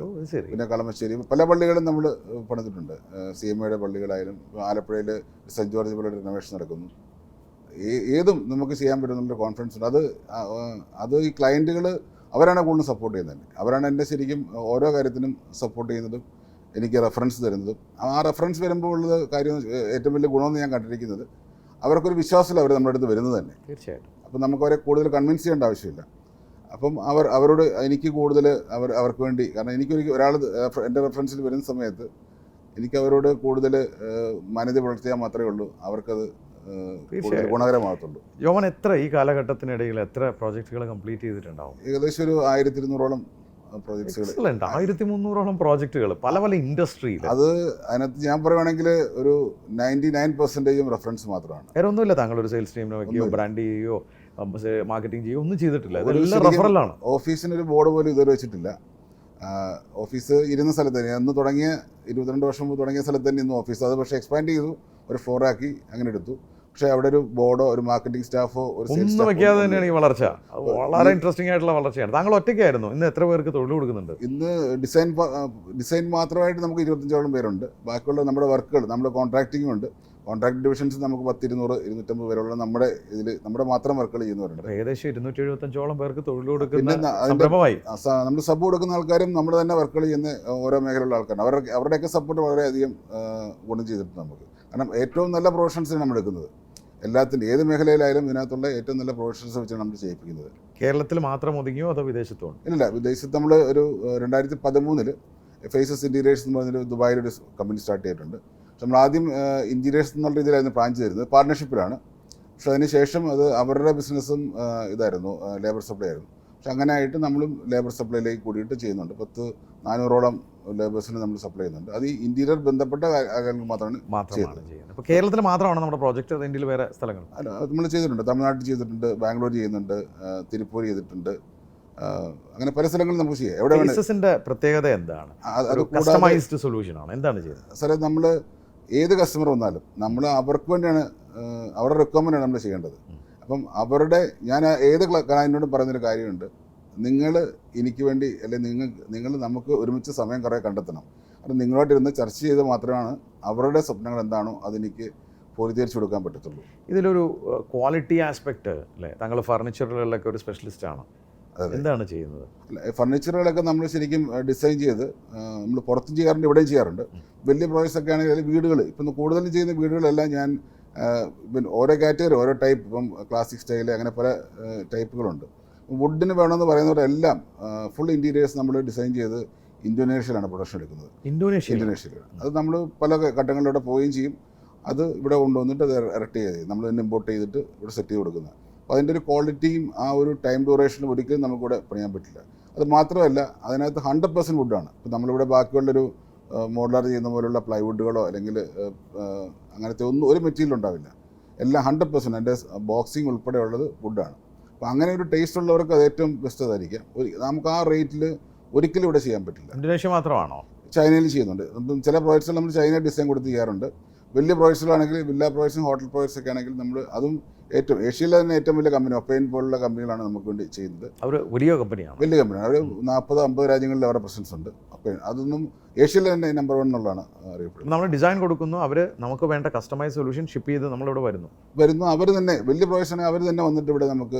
B: പിന്നെ കളമശ്ശേരി പല പള്ളികളും നമ്മൾ പണിതിട്ടുണ്ട്. സി എം എയുടെ പള്ളികളായാലും ആലപ്പുഴയിൽ സെന്റ് ജോർജ് പള്ളിയുടെ റിനോവേഷൻ നടക്കുന്നു. ഏതും നമുക്ക് ചെയ്യാൻ പറ്റുന്നുള്ള കോൺഫിഡൻസ് ഉണ്ട്. അത് അത് ഈ ക്ലയന്റുകൾ അവരാണ് കൂടുതൽ സപ്പോർട്ട് ചെയ്യുന്നത്. അവരാണ് എന്നെ ശരിക്കും ഓരോ കാര്യത്തിനും സപ്പോർട്ട് ചെയ്യുന്നതും എനിക്ക് റെഫറൻസ് തരുന്നതും. ആ റെഫറൻസ് വരുമ്പോൾ ഉള്ള കാര്യം ഏറ്റവും വലിയ ഗുണമെന്ന് ഞാൻ കണ്ടിരിക്കുന്നത് അവർക്കൊരു വിശ്വാസത്തിൽ അവർ നമ്മുടെ അടുത്ത് വരുന്നത് തന്നെ.
A: തീർച്ചയായിട്ടും.
B: അപ്പം നമുക്ക് അവരെ കൂടുതൽ കൺവിൻസ് ചെയ്യേണ്ട ആവശ്യമില്ല. അപ്പം അവർ അവരോട് എനിക്ക് കൂടുതൽ അവർ അവർക്ക് വേണ്ടി കാരണം എനിക്കൊരു ഒരാൾ എന്റെ റെഫറൻസിൽ വരുന്ന സമയത്ത് എനിക്ക് അവരോട് കൂടുതൽ മാന്യത പുലർത്തിയാൽ മാത്രമേ ഉള്ളൂ. അവർക്കത് ഗുണകരമാകത്തുള്ളൂ.
A: യോമൻ എത്ര ഈ കാലഘട്ടത്തിനിടയിൽ എത്ര പ്രോജക്റ്റുകൾ കംപ്ലീറ്റ് ചെയ്തിട്ടുണ്ടാവും?
B: ഏകദേശം ഒരു ആയിരത്തി ഇരുന്നൂറോളം പ്രോജക്ട്സുകൾ
A: ആയിരത്തി മുന്നൂറോളം പ്രോജക്റ്റുകൾ പല പല ഇൻഡസ്ട്രിയിൽ
B: അത് അതിനകത്ത് ഞാൻ പറയുവാണെങ്കിൽ ഒരു നയന്റി നയൻ പെർസെന്റേജും റെഫറൻസ് മാത്രമാണ്.
A: വേറെ ഒന്നുമില്ല. താങ്കൾ ഒരു സെയിൽസ് ടീമിനെ വെക്കുകയോ
B: ഒന്നുമില്ല.
A: ബ്രാൻഡ് ചെയ്യുകയോ മാർക്കറ്റിംഗ് ചെയ്യുകയോ ഒന്നും ചെയ്തിട്ടില്ല. ഇതെല്ലാം റെഫറലാണ്
B: ഓഫീസിനൊരു ബോർഡ് പോലും ഇതുവരെ വെച്ചിട്ടില്ല. ഓഫീസ് ഇരുന്ന സ്ഥലത്ത് തന്നെ. അന്ന് തുടങ്ങിയ ഇരുപത്തിരണ്ട് വർഷം മുമ്പ് തുടങ്ങിയ സ്ഥലത്ത് തന്നെ ഇന്ന് ഓഫീസ്. അത് പക്ഷേ എക്സ്പാൻഡ് ചെയ്തു ഒരു ഫ്ലോറാക്കി അങ്ങനെ എടുത്തു. പക്ഷേ അവിടെ ഒരു ബോർഡോ ഒരു മാർക്കറ്റിംഗ് സ്റ്റാഫോ ഒരു
A: ഒന്നും വെക്കാതെ തന്നെയാണ് ഈ വളർച്ച. വളരെ ഇൻട്രസ്റ്റിംഗ് ആയിട്ടുള്ള വളർച്ചയാണ്. താങ്കൾ ഒറ്റയ്ക്കായിരുന്നു. ഇന്ന് എത്ര പേർക്ക് തൊഴിൽ കൊടുക്കുന്നുണ്ട്?
B: ഇന്ന് ഡിസൈൻ ഡിസൈൻ മാത്രമായിട്ട് നമുക്ക് ഇരുപത്തഞ്ചോളം പേരുണ്ട്. ബാക്കിയുള്ള നമ്മുടെ വർക്കുകൾ നമ്മുടെ കോൺട്രാക്റ്റിംഗ് ഉണ്ട്. കോൺട്രാക്ട് ഡിവിഷൻസ് നമുക്ക് പത്ത് ഇരുന്നൂറ് ഇരുന്നൂറ്റമ്പത് പേരുള്ള നമ്മുടെ ഇതിൽ നമ്മുടെ മാത്രം വർക്കുകൾ ചെയ്യുന്നവരുണ്ട്.
A: ഏകദേശം ഇരുന്നൂറ്റി എഴുപത്തഞ്ചോളം പേർക്ക് തൊഴിൽ കൊടുക്കുന്ന
B: നമ്മൾ സബ് കൊടുക്കുന്ന ആൾക്കാരും നമ്മൾ തന്നെ വർക്കുകൾ ചെയ്യുന്ന ഓരോ മേഖലയിലുള്ള ആൾക്കാരാണ്. അവരുടെ അവരുടെയൊക്കെ സപ്പോർട്ട് വളരെയധികം ഗുണം ചെയ്തിട്ടുണ്ട് നമുക്ക്. കാരണം ഏറ്റവും നല്ല പ്രൊഫഷൻസിനാണ് നമ്മൾ എടുക്കുന്നത് എല്ലാത്തിന്റെ ഏത് മേഖലയിലായാലും ഇതിനകത്തുള്ള ഏറ്റവും നല്ല പ്രൊഫഷൻസ് വെച്ചാണ് നമ്മൾ ചെയ്യിപ്പിക്കുന്നത്.
A: കേരളത്തിൽ മാത്രം ഒതുങ്ങിയോ അതോ വിദേശത്തോ
B: ഇല്ല വിദേശത്ത് നമ്മൾ ഒരു രണ്ടായിരത്തി പതിമൂന്നിൽ ഫേസസ് ഇന്റീരിയേഴ്സ് എന്ന് പറഞ്ഞൊരു ദുബായിലൊരു കമ്പനി സ്റ്റാർട്ട് ചെയ്തിട്ടുണ്ട്. പക്ഷെ നമ്മൾ ആദ്യം ഇന്റീരിയേഴ്സ് എന്നുള്ള രീതിയിലായിരുന്നു പ്ലാൻ ചെയ്തിരുന്നത്. പാർട്ട്ണർഷിപ്പിലാണ് പക്ഷെ അതിന് ശേഷം അത് അവരുടെ ബിസിനസ്സും ഇതായിരുന്നു ലേബർ സപ്ലൈ ആയിരുന്നു. പക്ഷെ അങ്ങനെ ആയിട്ട് നമ്മളും ലേബർ സപ്ലൈയിലേക്ക് കൂടിയിട്ട് ചെയ്യുന്നുണ്ട്. പത്ത് നാനൂറോളം ലേബേഴ്സിന് നമ്മൾ സപ്ലൈ ചെയ്യുന്നുണ്ട്. അത് ഈ ഇന്റീരിയർ ബന്ധപ്പെട്ട കാര്യങ്ങൾ മാത്രമാണ്
A: മാത്രമാണ് ചെയ്യുന്നത്. അപ്പോൾ കേരളത്തിൽ മാത്രമാണ് നമ്മുടെ പ്രോജക്റ്റ് അത് ഇന്ത്യയിൽ വേറെ സ്ഥലങ്ങൾ
B: അല്ല നമ്മൾ ചെയ്തിട്ടുണ്ട്. തമിഴ്നാട്ടിൽ ചെയ്തിട്ടുണ്ട് ബാംഗ്ലൂർ ചെയ്യുന്നുണ്ട് തിരുപ്പൂർ ചെയ്തിട്ടുണ്ട് അങ്ങനെ പല സ്ഥലങ്ങളും നമുക്ക് ചെയ്യാം. എവിടെ വേണേ
A: ഫേസസിന്റെ പ്രത്യേകത എന്താണ്?
B: അത്
A: കസ്റ്റമൈസ്ഡ് സൊല്യൂഷൻ ആണ്. എന്താണ് ചെയ്യുന്നത്?
B: സാറേ നമ്മൾ ഏത് കസ്റ്റമർ വന്നാലും നമ്മൾ അവർക്ക് വേണ്ടിയാണ് അവരുടെ റിക്വയർമെന്റ് ആണ് നമ്മൾ ചെയ്യേണ്ടത്. അപ്പം അവരുടെ ഞാൻ ഏത് ക്ലയന്റിനോടും പറയുന്നൊരു കാര്യമുണ്ട്. നിങ്ങൾ എനിക്ക് വേണ്ടി അല്ലെങ്കിൽ നിങ്ങൾ നിങ്ങൾ നമുക്ക് ഒരുമിച്ച് സമയം കുറേ കണ്ടെത്തണം. അത് നിങ്ങളോട്ടിരുന്ന് ചർച്ച ചെയ്ത് മാത്രമാണ് അവരുടെ സ്വപ്നങ്ങൾ എന്താണോ അതെനിക്ക് പൂർത്തീകരിച്ചു കൊടുക്കാൻ പറ്റത്തുള്ളൂ.
A: ഇതിലൊരു ക്വാളിറ്റി ആസ്പെക്റ്റ് അല്ലേ താങ്കൾ ഫർണിച്ചറുകളിലൊക്കെ ഒരു സ്പെഷ്യലിസ്റ്റ് ആണ്. എന്താണ് ചെയ്യുന്നത്?
B: ഫർണിച്ചറുകളൊക്കെ നമ്മൾ ശരിക്കും ഡിസൈൻ ചെയ്ത് നമ്മൾ പുറത്തും ചെയ്യാറുണ്ട് ഇവിടെയും ചെയ്യാറുണ്ട്. വലിയ പ്രോജക്ട്സ് ഒക്കെ ആണെങ്കിൽ വീടുകൾ ഇപ്പം കൂടുതലും ചെയ്യുന്ന വീടുകളെല്ലാം ഞാൻ പിന്നെ ഓരോ കാറ്റഗറി ഓരോ ടൈപ്പ് ഇപ്പം ക്ലാസിക് സ്റ്റൈൽ അങ്ങനെ പല ടൈപ്പുകളുണ്ട്. വുഡിന് വേണമെന്ന് പറയുന്നവരെല്ലാം ഫുൾ ഇന്റീരിയേഴ്സ് നമ്മൾ ഡിസൈൻ ചെയ്ത് ഇന്തോനേഷ്യയിലാണ് പ്രൊഡക്ഷൻ എടുക്കുന്നത്.
A: ഇന്തോനേഷ്യ
B: ഇന്തോനേഷ്യയിലാണ്. അത് നമ്മൾ പല ഘട്ടങ്ങളിലൂടെ പോവുകയും ചെയ്യും. അത് ഇവിടെ കൊണ്ടുവന്നിട്ട് അത് ഇറക്റ്റ് ചെയ്ത് നമ്മൾ തന്നെ ഇമ്പോർട്ട് ചെയ്തിട്ട് ഇവിടെ സെറ്റ് ചെയ്ത് കൊടുക്കുന്നത്. അപ്പോൾ അതിന്റെ ഒരു ക്വാളിറ്റിയും ആ ഒരു ടൈം ഡ്യൂറേഷനും ഒരിക്കലും നമുക്കിവിടെ പണിയാൻ പറ്റില്ല. അത് മാത്രമല്ല അതിനകത്ത് ഹൺഡ്രഡ് പെർസെന്റ് വുഡാണ് ഇപ്പോൾ നമ്മളിവിടെ ബാക്കിയുള്ളൊരു മോഡലർ ചെയ്യുന്ന പോലുള്ള പ്ലൈവുഡുകളോ അല്ലെങ്കിൽ അങ്ങനത്തെ ഒന്നും ഒരു മെറ്റീരിയൽ ഉണ്ടാവില്ല. എല്ലാം ഹൺഡ്രഡ് പെർസെന്റ് എന്റെ ബോക്സിങ് ഉൾപ്പെടെയുള്ളത് വുഡാണ്. അപ്പോൾ അങ്ങനെ ഒരു ടേസ്റ്റ് ഉള്ളവർക്ക് അത് ഏറ്റവും ബെസ്റ്റ് അതായിരിക്കാം. ഒരു- നമുക്ക് ആ റേറ്റിൽ ഒരിക്കലും ഇവിടെ ചെയ്യാൻ പറ്റില്ല.
A: ഇന്തോനേഷ്യ മാത്രമാണോ?
B: ചൈനയിൽ ചെയ്യുന്നുണ്ട്. ചില പ്രോജക്ട്സിൽ നമ്മൾ ചൈന ഡിസൈൻ കൊടുത്ത് ചെയ്യാറുണ്ട്. വലിയ പ്രോജക്ട്സിലാണെങ്കിൽ വില്ല പ്രോജക്ട്സും ഹോട്ടൽ പ്രോജക്ട്സ് ഒക്കെ ആണെങ്കിൽ നമ്മൾ അതും ഏറ്റവും ഏഷ്യയിലെ തന്നെ ഏറ്റവും വലിയ കമ്പനി ഒപ്പൈൻ പോലുള്ള കമ്പനികളാണ് നമുക്ക് വേണ്ടി ചെയ്യുന്നത്.
A: അവർ വലിയ കമ്പനിയാണ്.
B: വലിയ കമ്പനിയാണ്. അവർ നാൽപ്പത് അമ്പത് രാജ്യങ്ങളിൽ അവരുടെ പ്രസൻസ് ഉണ്ട്. അപ്പേ അതൊന്നും ഏഷ്യയിലെ തന്നെ നമ്പർ വൺ എന്നുള്ളതാണ് അറിയപ്പെടുന്നത്.
A: നമ്മൾ ഡിസൈൻ കൊടുക്കുന്നു അവർ നമുക്ക് വേണ്ട കസ്റ്റമൈസ് സൊല്യൂഷൻ ഷിപ്പ് ചെയ്ത് നമ്മളിവിടെ വരുന്നു.
B: വരുന്നു. അവർ തന്നെ വലിയ ആണെങ്കിൽ അവർ തന്നെ വന്നിട്ട് ഇവിടെ നമുക്ക്.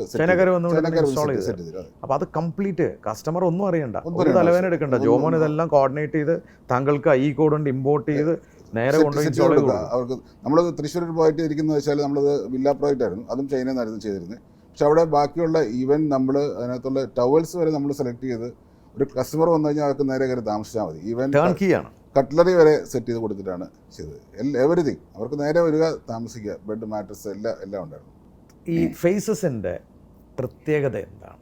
A: അപ്പോൾ അത് കംപ്ലീറ്റ് കസ്റ്റമർ ഒന്നും അറിയണ്ട. ഒരു. തലവേന എടുക്കണ്ട. ജോമോൻ ഇതെല്ലാം കോർഡിനേറ്റ് ചെയ്ത് താങ്കൾക്ക് ഐ കോഡ് കൊണ്ട് ഇമ്പോർട്ട് ചെയ്ത് നേരെ കൊണ്ടുപോയി
B: അവർക്ക് നമ്മൾ തൃശ്ശൂർ ഒരു പ്രോജക്റ്റ് ഇരിക്കുന്നത് വെച്ചാൽ നമ്മളത് വില്ല പ്രോജക്റ്റ് ആയിരുന്നു. അതും ചൈനയിൽ നിന്നായിരുന്നു ചെയ്തിരുന്നത്. പക്ഷെ അവിടെ ബാക്കിയുള്ള ഈവൻ നമ്മൾ അതിനകത്തുള്ള ടവൽസ് വരെ നമ്മൾ സെലക്ട് ചെയ്ത് ഒരു കസ്റ്റമർ വന്നു കഴിഞ്ഞാൽ അവർക്ക് നേരെ കയറി താമസിച്ചാൽ മതി. ഈവൻ കട്ട്ലറി വരെ സെറ്റ് ചെയ്ത് കൊടുത്തിട്ടാണ് ചെയ്തത്. എവറിഥിങ് അവർക്ക് നേരെ വരിക താമസിക്കുക. ബെഡ് മാട്രസ് എല്ലാം എല്ലാം ഉണ്ടായിരുന്നു.
A: ഈ ഫേസസിന്റെ പ്രത്യേകത എന്താണ്?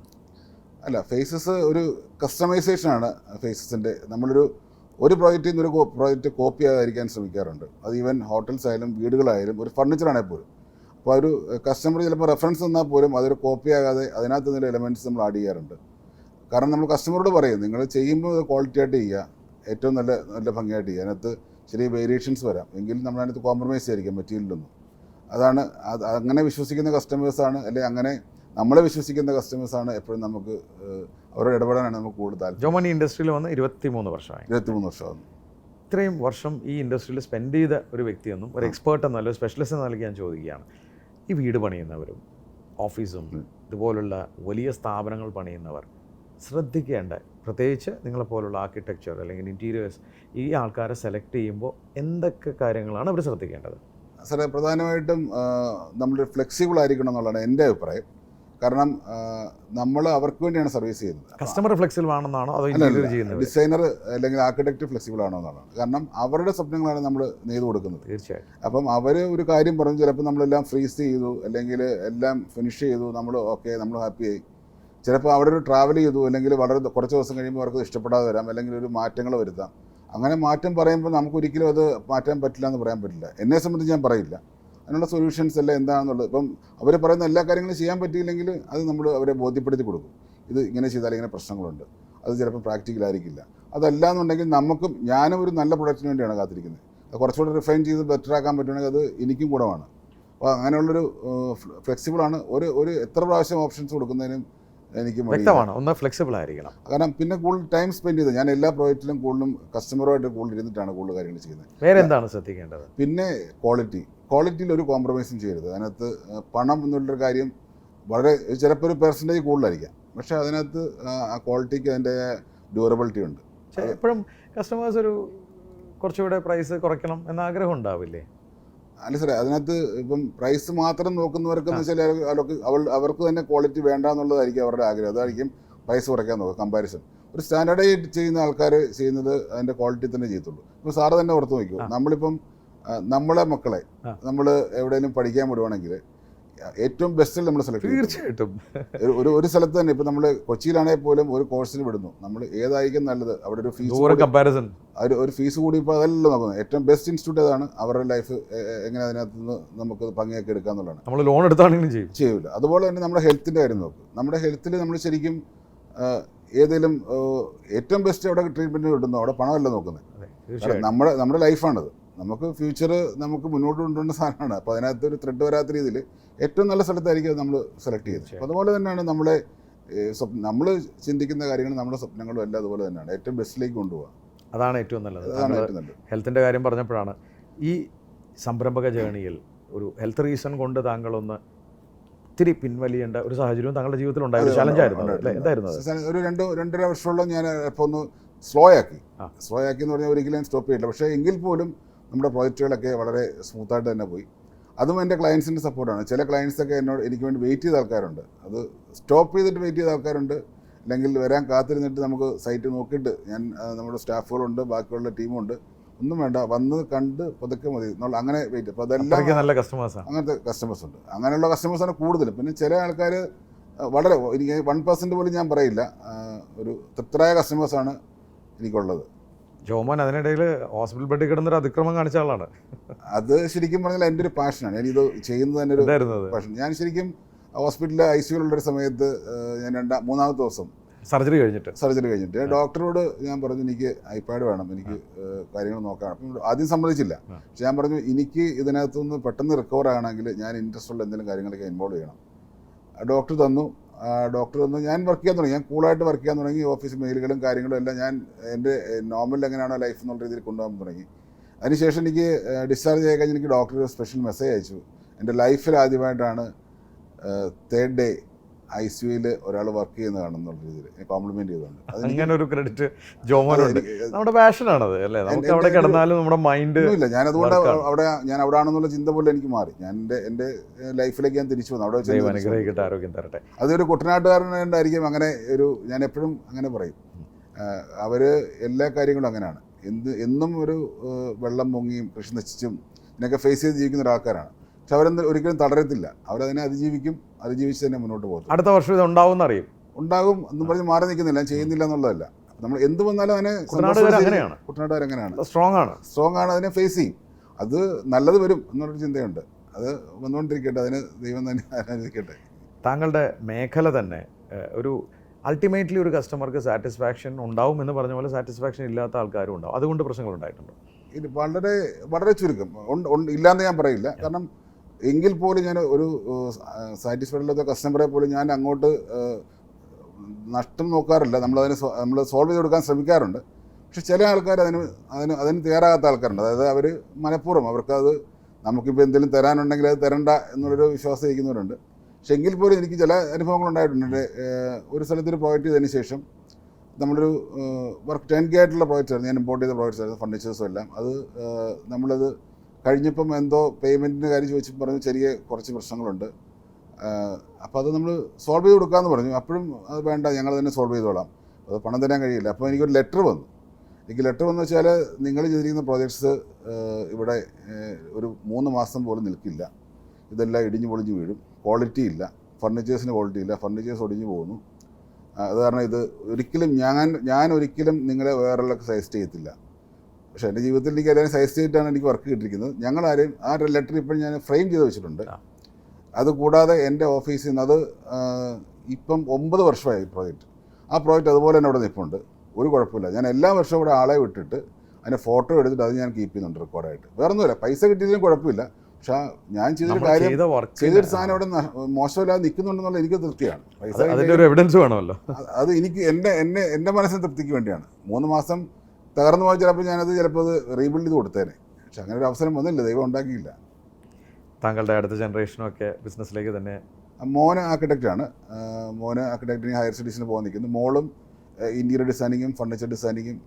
B: അല്ല ഫേസസ് ഒരു കസ്റ്റമൈസേഷൻ ആണ് ഫേസസിന്റെ നമ്മളൊരു ഒരു പ്രോജക്റ്റിൽ നിന്ന് ഒരു പ്രോജക്റ്റ് കോപ്പി ആകാതിരിക്കാൻ ശ്രമിക്കാറുണ്ട്. അത് ഈവൻ ഹോട്ടൽസ് ആയാലും വീടുകളായാലും ഒരു ഫർണിച്ചറാണെങ്കിൽ പോലും. അപ്പോൾ ഒരു കസ്റ്റമർ ചിലപ്പോൾ റെഫറൻസ് തന്നാൽ പോലും അതൊരു കോപ്പി ആകാതെ അതിനകത്ത് നിന്ന് എലമെന്റ്സ് നമ്മൾ ആഡ് ചെയ്യാറുണ്ട്. കാരണം നമ്മൾ കസ്റ്റമറോട് പറയും നിങ്ങൾ ചെയ്യുമ്പോൾ അത് ക്വാളിറ്റി ആയിട്ട് ചെയ്യുക. ഏറ്റവും നല്ല നല്ല ഭംഗിയായിട്ട് ചെയ്യുക. അതിനകത്ത് ചെറിയ വേരിയേഷൻസ് വരാം. എങ്കിലും നമ്മളതിനകത്ത് കോംപ്രമൈസ് ചെയ്തിരിക്കും മെറ്റീരിയലൊന്നും അതാണ് അത് അങ്ങനെ വിശ്വസിക്കുന്ന കസ്റ്റമേഴ്സാണ് അല്ലെങ്കിൽ അങ്ങനെ നമ്മളെ വിശ്വസിക്കുന്ന കസ്റ്റമേഴ്സാണ് എപ്പോഴും നമുക്ക് അവരോട് ഇടപെടാനാണ് നമുക്ക് കൂടുതൽ താല്പര്യം.
A: ജോമോൻ ഈ ഇൻഡസ്ട്രിയിൽ വന്ന് ഇരുപത്തി മൂന്ന് വർഷമായി.
B: ഇരുപത്തിമൂന്ന് വർഷമാണ്
A: ഇത്രയും വർഷം ഈ ഇൻഡസ്ട്രിയിൽ സ്പെൻഡ് ചെയ്ത ഒരു വ്യക്തിയെന്നും ഒരു എക്സ്പേർട്ട് എന്നല്ല ഒരു സ്പെഷ്യലിസ്റ്റ് എന്ന നിലയ്ക്ക് ഞാൻ ചോദിക്കുകയാണ്. ഈ വീട് പണിയുന്നവരും ഓഫീസും ഇതുപോലുള്ള വലിയ സ്ഥാപനങ്ങൾ പണിയുന്നവർ ശ്രദ്ധിക്കേണ്ട പ്രത്യേകിച്ച് നിങ്ങളെപ്പോലുള്ള ആർക്കിടെക്ചർ അല്ലെങ്കിൽ ഇന്റീരിയേഴ്സ് ഈ ആൾക്കാരെ സെലക്ട് ചെയ്യുമ്പോൾ എന്തൊക്കെ കാര്യങ്ങളാണ് അവർ ശ്രദ്ധിക്കേണ്ടത്?
B: സാറേ പ്രധാനമായിട്ടും നമ്മൾ ഫ്ലെക്സിബിൾ ആയിരിക്കണം എന്നുള്ളതാണ് എന്റെ അഭിപ്രായം. കാരണം നമ്മൾ അവർക്ക് വേണ്ടിയാണ് സർവീസ് ചെയ്യുന്നത്.
A: കസ്റ്റമർ ഫ്ലെക്സിബിൾ ആണെന്നാണോ അതോ
B: ഡിസൈനർ അല്ലെങ്കിൽ ആർക്കിടെക്ട് ഫ്ലെക്സിബിൾ ആണോ എന്നാണ്. കാരണം അവരുടെ സ്വപ്നങ്ങളാണ് നമ്മൾ നെയ്ത് കൊടുക്കുന്നത്.
A: തീർച്ചയായും
B: അപ്പം അവർ ഒരു കാര്യം പറഞ്ഞു ചിലപ്പോൾ നമ്മളെല്ലാം ഫ്രീസ് ചെയ്തു അല്ലെങ്കിൽ എല്ലാം ഫിനിഷ് ചെയ്തു നമ്മൾ ഓക്കെ നമ്മൾ ഹാപ്പിയായി ചിലപ്പോൾ അവിടെ ഒരു ട്രാവൽ ചെയ്തു അല്ലെങ്കിൽ വളരെ കുറച്ച് ദിവസം കഴിയുമ്പോൾ അവർക്ക് ഇഷ്ടപ്പെടാതെ വരാം അല്ലെങ്കിൽ ഒരു മാറ്റങ്ങൾ വരുത്താം. അങ്ങനെ മാറ്റം പറയുമ്പോൾ നമുക്ക് ഒരിക്കലും അത് മാറ്റാൻ പറ്റില്ല എന്ന് പറയാൻ പറ്റില്ല. എന്നെ സംബന്ധിച്ച് ഞാൻ പറയില്ല. അതിനുള്ള സൊല്യൂഷൻസ് എല്ലാം എന്താണെന്നുള്ളത്. ഇപ്പം അവർ പറയുന്ന എല്ലാ കാര്യങ്ങളും ചെയ്യാൻ പറ്റിയില്ലെങ്കിൽ അത് നമ്മൾ അവരെ ബോധ്യപ്പെടുത്തി കൊടുക്കും. ഇത് ഇങ്ങനെ ചെയ്താൽ ഇങ്ങനെ പ്രശ്നങ്ങളുണ്ട്. അത് ചിലപ്പോൾ പ്രാക്ടിക്കൽ ആയിരിക്കില്ല. അതല്ല എന്നുണ്ടെങ്കിൽ നമുക്കും ഞാനും ഒരു നല്ല പ്രൊഡക്റ്റിന് വേണ്ടിയാണ് കാത്തിരിക്കുന്നത്. അത് കുറച്ചുകൂടെ റിഫൈൻ ചെയ്ത് ബെറ്റർ ആക്കാൻ പറ്റുകയാണെങ്കിൽ അത് എനിക്കും ഗുണമാണ്. അപ്പോൾ അങ്ങനെയുള്ളൊരു ഫ്ലെക്സിബിളാണ് ഒരു ഒരു എത്ര പ്രാവശ്യം ഓപ്ഷൻസ് കൊടുക്കുന്നതിനും എനിക്ക്.
A: വ്യക്തമാണ്. ഒന്ന് ഫ്ലെക്സിബിൾ ആയിരിക്കണം.
B: കാരണം പിന്നെ കൂടുതൽ ടൈം സ്പെൻഡ് ചെയ്ത് ഞാൻ എല്ലാ പ്രോജക്റ്റിലും കൂടുതലും കസ്റ്റമറുമായിട്ട് കൂടുതൽ ഇരുന്നിട്ടാണ് കൂടുതൽ കാര്യങ്ങൾ ചെയ്യുന്നത്.
A: വേറെ എന്താണ് ശ്രദ്ധിക്കേണ്ടത്?
B: പിന്നെ ക്വാളിറ്റി ക്വാളിറ്റിയിൽ ഒരു കോംപ്രമൈസും ചെയ്യരുത്. അതിനകത്ത് പണം എന്നുള്ളൊരു കാര്യം വളരെ ചിലപ്പോൾ ഒരു പെർസെന്റേജ് കൂടുതലായിരിക്കാം. പക്ഷേ അതിനകത്ത് ക്വാളിറ്റിക്ക് അതിന്റെ ഡ്യൂറബിലിറ്റി ഉണ്ട്.
A: പക്ഷേ എപ്പോഴും കസ്റ്റമേഴ്സ് ഒരു കുറച്ചുകൂടെ പ്രൈസ് കുറയ്ക്കണം എന്ന ആഗ്രഹം ഉണ്ടാവില്ലേ?
B: അല്ല സാറേ അതിനകത്ത് ഇപ്പം പ്രൈസ് മാത്രം നോക്കുന്നവർക്ക് എന്ന് വെച്ചാൽ അവർക്ക് അവൾ അവർക്ക് തന്നെ ക്വാളിറ്റി വേണ്ട എന്നുള്ളതായിരിക്കും അവരുടെ ആഗ്രഹം. അതായിരിക്കും പ്രൈസ് കുറയ്ക്കാൻ നോക്കുക കമ്പാരിസൺ ഒരു സ്റ്റാൻഡേർഡായിട്ട് ചെയ്യുന്ന ആൾക്കാർ ചെയ്യുന്നത് അതിന്റെ ക്വാളിറ്റി തന്നെ ചെയ്യത്തുള്ളൂ. ഇപ്പോൾ സാറ് തന്നെ ഓർത്ത് നോക്കൂ നമ്മളിപ്പം നമ്മളെ മക്കളെ നമ്മൾ എവിടെയെങ്കിലും പഠിക്കാൻ വിടുവാണെങ്കിൽ ഏറ്റവും ബെസ്റ്റിൽ നമ്മൾ സെലക്ട് ചെയ്യും.
A: തീർച്ചയായിട്ടും.
B: ഒരു- ഒരു സ്ഥലത്ത് തന്നെ ഇപ്പം നമ്മൾ കൊച്ചിയിലാണെങ്കിൽ പോലും ഒരു കോഴ്സിന് വിടുന്നു. നമ്മൾ ഏതായിരിക്കും നല്ലത്? അവിടെ ഒരു ഫീസ്
A: കമ്പാരിസൺ
B: ഒരു ഫീസ് കൂടി ഇപ്പോൾ അതെല്ലാം നോക്കുന്നത്. ഏറ്റവും ബെസ്റ്റ് ഇൻസ്റ്റിറ്റ്യൂട്ട് ഏതാണ്? അവരുടെ ലൈഫ് എങ്ങനെ അതിനകത്ത് നിന്ന് നമുക്ക് ഭംഗിയാക്കി എടുക്കുക എന്നുള്ളതാണ്.
A: നമ്മൾ ലോൺ എടുത്താണെങ്കിലും ചെയ്യും.
B: ചെയ്യില്ല അതുപോലെ തന്നെ നമ്മുടെ ഹെൽത്തിന്റെ കാര്യം നോക്കും. നമ്മുടെ ഹെൽത്തിൽ നമ്മൾ ശരിക്കും ഏതെങ്കിലും ഏറ്റവും ബെസ്റ്റ് അവിടെ ട്രീറ്റ്മെന്റ് കിട്ടുന്നു? അവിടെ പണമല്ല നോക്കുന്നത്. നമ്മുടെ നമ്മുടെ ലൈഫാണത് നമുക്ക് ഫ്യൂച്ചർ നമുക്ക് മുന്നോട്ട് കൊണ്ടുവരുന്ന സാധനമാണ്. അപ്പോൾ അതിനകത്ത് ഒരു ത്രെഡ് വരാത്ത രീതിയിൽ ഏറ്റവും നല്ല സ്ഥലത്തായിരിക്കും നമ്മൾ സെലക്ട് ചെയ്തത് അപ്പോൾ അതുപോലെ തന്നെയാണ് നമ്മളെ നമ്മൾ ചിന്തിക്കുന്ന കാര്യങ്ങൾ നമ്മുടെ സ്വപ്നങ്ങളും എല്ലാം അതുപോലെ തന്നെയാണ്. ഏറ്റവും ബെസ്റ്റിലേക്ക് കൊണ്ടുപോകുക
A: അതാണ് ഏറ്റവും നല്ലത്.
B: അതാണ് ഏറ്റവും നല്ലത്.
A: ഹെൽത്തിന്റെ കാര്യം പറഞ്ഞപ്പോഴാണ് ഈ സംരംഭക ജേണിയിൽ ഒരു ഹെൽത്ത് റീസൺ കൊണ്ട് താങ്കളൊന്ന് ഒത്തിരി പിൻവലിയേണ്ട ഒരു സാഹചര്യവും താങ്കളുടെ ജീവിതത്തിൽ ഉണ്ടായ ഒരു ചലഞ്ചായിരുന്നു അല്ലേ? എന്തായിരുന്നു
B: ഒരു രണ്ട് രണ്ടര വർഷമുള്ള ഞാൻ ഇപ്പോൾ ഒന്ന് സ്ലോ ആക്കി. സ്ലോ ആക്കി എന്ന് പറഞ്ഞാൽ ഒരിക്കലും സ്റ്റോപ്പ് ചെയ്യില്ല പക്ഷേ എങ്കിൽ പോലും നമ്മുടെ പ്രോജക്റ്റുകളൊക്കെ വളരെ സ്മൂത്തായിട്ട് തന്നെ പോയി. അതും എന്റെ ക്ലയൻസിന്റെ സപ്പോർട്ടാണ് ചില ക്ലയൻസൊക്കെ എന്നോട് എനിക്ക് വേണ്ടി വെയിറ്റ് ചെയ്ത ആൾക്കാരുണ്ട്. അത് സ്റ്റോപ്പ് ചെയ്തിട്ട് വെയിറ്റ് ചെയ്ത ആൾക്കാരുണ്ട്. അല്ലെങ്കിൽ വരാൻ കാത്തിരുന്നിട്ട് നമുക്ക് സൈറ്റ് നോക്കിയിട്ട് ഞാൻ നമ്മുടെ സ്റ്റാഫുകളുണ്ട് ബാക്കിയുള്ള ടീമുണ്ട്. ഒന്നും വേണ്ട. വന്ന് കണ്ട് പതുക്കെ മതി. എന്നുള്ള അങ്ങനെ വെയിറ്റ് അപ്പോൾ അതെല്ലാം
A: നല്ല കസ്റ്റമേഴ്സാണ്
B: അങ്ങനത്തെ കസ്റ്റമേഴ്സ് ഉണ്ട്. അങ്ങനെയുള്ള കസ്റ്റമേഴ്സാണ് കൂടുതൽ പിന്നെ ചില ആൾക്കാർ വളരെ എനിക്ക് വൺ പെർസെന്റ് പോലും ഞാൻ പറയില്ല. ഒരു തൃപ്തരായ കസ്റ്റമേഴ്സാണ് എനിക്കുള്ളത്.
A: ജോമോൻ അതിനിടയിൽ ഹോസ്പിറ്റൽ ബെഡിൽ കിടന്നൊരു അതിക്രമം കാണിച്ച ആളാണ്.
B: അത് ശരിക്കും പറഞ്ഞാൽ എന്റെ ഒരു പാഷനാണ് ഞാനിത് ചെയ്യുന്നത് തന്നെ ഒരു പാഷൻ ഞാൻ ശരിക്കും ഹോസ്പിറ്റലിൽ ഐ ഒരു സമയത്ത് ഞാൻ രണ്ടാം മൂന്നാമത്തെ ദിവസം
A: സർജറി കഴിഞ്ഞിട്ട്.
B: സർജറി കഴിഞ്ഞിട്ട് ഡോക്ടറോട് ഞാൻ പറഞ്ഞു എനിക്ക് ഐപാഡ് വേണം എനിക്ക് കാര്യങ്ങൾ നോക്കാം അപ്പം ആദ്യം സമ്മതിച്ചില്ല. പക്ഷെ ഞാൻ പറഞ്ഞു എനിക്ക് ഇതിനകത്തുനിന്ന് പെട്ടെന്ന് റിക്കവർ ആകണമെങ്കിൽ ഞാൻ ഇൻട്രസ്റ്റ് ഉള്ള എന്തെങ്കിലും കാര്യങ്ങളൊക്കെ ഇൻവോൾവ് ചെയ്യണം. ഡോക്ടർ തന്നു. ഡോക്ടർ ഒന്ന് ഞാൻ വർക്ക് ചെയ്യാൻ തുടങ്ങി. ഞാൻ കൂളായിട്ട് വർക്ക് ചെയ്യാൻ തുടങ്ങി. ഓഫീസ് മെയിലുകളും കാര്യങ്ങളും എല്ലാം ഞാൻ എന്റെ നോർമൽ എങ്ങനെയാണോ ലൈഫ് എന്നുള്ള രീതിയിൽ കൊണ്ടുപോകാൻ തുടങ്ങി. അതിനുശേഷം എനിക്ക് ഡിസ്ചാർജ് ആയി കഴിഞ്ഞ് എനിക്ക് ഡോക്ടർ സ്പെഷ്യൽ മെസ്സേജ് അയച്ചു. എന്റെ ലൈഫിൽ ആദ്യമായിട്ടാണ് തേർഡ് ഡേ ഐ സി യുയിൽ ഒരാൾ വർക്ക് ചെയ്യുന്ന കാണുന്നുള്ള രീതിയിൽ കോംപ്ലിമെന്റ് ചെയ്തുകൊണ്ട്.
A: അങ്ങനെ ഒരു ക്രെഡിറ്റ് ജോമോനുണ്ട് നമ്മുടെ പാഷനാണത് അല്ലേ? നമുക്ക് അവിടെ കിടന്നാലും നമ്മുടെ മൈൻഡ്
B: ഇല്ല ഞാൻ അതുകൊണ്ട് അവിടെ ഞാൻ അവിടെ ആണെന്നുള്ള ചിന്ത പോലെ എനിക്ക് മാറി. ഞാൻ എന്റെ എന്റെ ലൈഫിലേക്ക് ഞാൻ തിരിച്ചു വന്നു. അവിടെ
A: അനുഗ്രഹിക്കട്ടെ ആരോഗ്യം തരട്ടെ.
B: അതൊരു കുട്ടനാട്ടുകാരനായിരിക്കും അങ്ങനെ ഒരു ഞാൻ എപ്പോഴും അങ്ങനെ പറയും. അവർ എല്ലാ കാര്യങ്ങളും അങ്ങനെയാണ്. എന്ത് എന്നും ഒരു വെള്ളം പൊങ്ങിയും കൃഷി നശിച്ചും ഇതിനൊക്കെ ഫേസ് ചെയ്ത് ജീവിക്കുന്ന ഒരാൾക്കാരാണ്. പക്ഷെ അവരെന്ത് ഒരിക്കലും തളരത്തില്ല. അവരതിനെ അതിജീവിക്കും അതിജീവിച്ച് തന്നെ മുന്നോട്ട് പോകും
A: അടുത്ത വർഷം ഇത് ഉണ്ടാവും അറിയും
B: ഉണ്ടാകും എന്ന് പറഞ്ഞ് മാറി നിൽക്കുന്നില്ല. ചെയ്യുന്നില്ല എന്നുള്ളതല്ല. നമ്മൾ എന്ത് വന്നാലും അതിനെ
A: അങ്ങനെയാണ്
B: കുട്ടനാട്ടുകാർ അങ്ങനെയാണ്.
A: സ്ട്രോങ് ആണ്
B: സ്ട്രോങ് ആണ് അതിനെ ഫേസ് ചെയ്യും. അത് നല്ലത് വരും എന്നുള്ളൊരു ചിന്തയുണ്ട്. അത് വന്നുകൊണ്ടിരിക്കട്ടെ അതിന് ദൈവം തന്നെ ആരാധിക്കട്ടെ
A: താങ്കളുടെ മേഖല തന്നെ ഒരു അൾട്ടിമേറ്റ്ലി ഒരു കസ്റ്റമർക്ക് സാറ്റിസ്ഫാക്ഷൻ ഉണ്ടാവും എന്ന് പറഞ്ഞ പോലെ സാറ്റിസ്ഫാക്ഷൻ ഇല്ലാത്ത ആൾക്കാരും ഉണ്ടാവും. അതുകൊണ്ട് പ്രശ്നങ്ങൾ ഉണ്ടായിട്ടുണ്ടോ?
B: ഇത് വളരെ വളരെ ചുരുക്കം. ഇല്ലാന്ന് ഞാൻ പറയില്ല. കാരണം എങ്കിൽ പോലും ഞാൻ ഒരു സാറ്റിസ്ഫൈഡ് അല്ലാത്ത കസ്റ്റമറെ പോലും ഞാൻ അങ്ങോട്ട് നഷ്ടം നോക്കാറില്ല. നമ്മളതിന് നമ്മൾ സോൾവ് ചെയ്ത് കൊടുക്കാൻ ശ്രമിക്കാറുണ്ട്. പക്ഷെ ചില ആൾക്കാർ അതിന് അതിന് അതിന് തയ്യാറാകാത്ത ആൾക്കാരുണ്ട്. അതായത് അവർ മനഃപൂർവം അവർക്കത് നമുക്കിപ്പോൾ എന്തെങ്കിലും തരാനുണ്ടെങ്കിൽ അത് തരണ്ട എന്നുള്ളൊരു വിശ്വാസം ഇരിക്കുന്നവരുണ്ട്. പക്ഷെ എങ്കിൽ പോലും എനിക്ക് ചില അനുഭവങ്ങൾ ഉണ്ടായിട്ടുണ്ട്. ഒരു സ്ഥലത്തൊരു പ്രോജക്റ്റ് ചെയ്തതിന് ശേഷം നമ്മളൊരു വർക്ക് ടെൻ കെ ആയിട്ടുള്ള പ്രോജക്റ്റ് ആയിരുന്നു. ഞാൻ ഇമ്പോർട്ട് ചെയ്ത പ്രോജക്റ്റ്സ് ആയിരുന്നു ഫർണിച്ചേഴ്സും എല്ലാം. അത് നമ്മളത് കഴിഞ്ഞപ്പം എന്തോ പേയ്മെന്റിന്റെ കാര്യം ചോദിച്ചു പറഞ്ഞു ചെറിയ കുറച്ച് പ്രശ്നങ്ങളുണ്ട്. അപ്പോൾ അത് നമ്മൾ സോൾവ് ചെയ്ത് കൊടുക്കാമെന്ന് പറഞ്ഞു. അപ്പോഴും അത് വേണ്ട ഞങ്ങൾ തന്നെ സോൾവ് ചെയ്തോളാം. അത് പണം തരാൻ കഴിയില്ല. അപ്പോൾ എനിക്കൊരു ലെറ്റർ വന്നു. എനിക്ക് ലെറ്റർ വന്നു വെച്ചാൽ നിങ്ങൾ ചെയ്തിരിക്കുന്ന പ്രോജക്ട്സ് ഇവിടെ ഒരു മൂന്ന് മാസം പോലും നിൽക്കില്ല. ഇതെല്ലാം ഇടിഞ്ഞു പൊളിഞ്ഞ് വീഴും. ക്വാളിറ്റി ഇല്ല. ഫർണിച്ചേഴ്സിന് ക്വാളിറ്റി ഇല്ല. ഫർണിച്ചേഴ്സ് ഒടിഞ്ഞു പോകുന്നു. അത് കാരണം ഇത് ഒരിക്കലും ഞാൻ ഞാൻ ഒരിക്കലും നിങ്ങളെ വേറൊരാൾക്ക് സജസ്റ്റ് ചെയ്യത്തില്ല. പക്ഷേ എന്റെ ജീവിതത്തിൽ എനിക്ക് എല്ലാവരും സജസ്റ്റ് ചെയ്തിട്ടാണ് എനിക്ക് വർക്ക് കിട്ടിയിരിക്കുന്നത്. ഞങ്ങളാരെയും ആ ലെറ്റർ ഇപ്പം ഞാൻ ഫ്രെയിം ചെയ്ത് വെച്ചിട്ടുണ്ട്. അതുകൂടാതെ എന്റെ ഓഫീസിൽ നിന്ന് അത് ഇപ്പം ഒമ്പത് വർഷമായി പ്രോജക്റ്റ് ആ പ്രോജക്റ്റ് അതുപോലെ തന്നെ അവിടെ നിൽപ്പുണ്ട്. ഒരു കുഴപ്പമില്ല. ഞാൻ എല്ലാ വർഷവും ഇവിടെ ആളെ വിട്ടിട്ട് അതിന്റെ ഫോട്ടോ എടുത്തിട്ട് അത് ഞാൻ കീപ്പ് ചെയ്യുന്നുണ്ട് റെക്കോർഡായിട്ട് വേറെ ഒന്നുമില്ല പൈസ കിട്ടിയതിലും കുഴപ്പമില്ല. പക്ഷേ ആ ഞാൻ ചെയ്തൊരു കാര്യം
A: ചെയ്ത
B: ചെയ്തൊരു സാധനം അവിടെ മോശമില്ലാതെ നിൽക്കുന്നുണ്ടെന്നുള്ള എനിക്ക് തൃപ്തിയാണ്. പൈസ
A: എവിഡൻസ് വേണമല്ലോ.
B: അത് എനിക്ക് എന്റെ എന്നെ എന്റെ മനസ്സിന് തൃപ്തിക്ക് വേണ്ടിയാണ്. മൂന്ന് മാസം തകർന്നു പോയാൽ ചിലപ്പോൾ ഞാനത് ചിലപ്പോൾ അത് റീബിൽഡ് ചെയ്ത് കൊടുത്തേനെ. പക്ഷെ അങ്ങനെ ഒരു അവസരം വന്നില്ല ദൈവം ഉണ്ടാക്കിയില്ല.
A: താങ്കളുടെ അടുത്ത ജനറേഷനും ഒക്കെ ബിസിനസ്സിലേക്ക് തന്നെ
B: മോന് ആർക്കിടെക്റ്റാണ് മോന് ആർക്കിടെക്റ്റിന് ഹയർ സ്റ്റഡീസിന് പോകാൻ നിൽക്കുന്നു. മോളും ഇന്റീരിയർ ഡിസൈനിങ്ങും ഫർണിച്ചർ ഡിസൈനിങ്ങും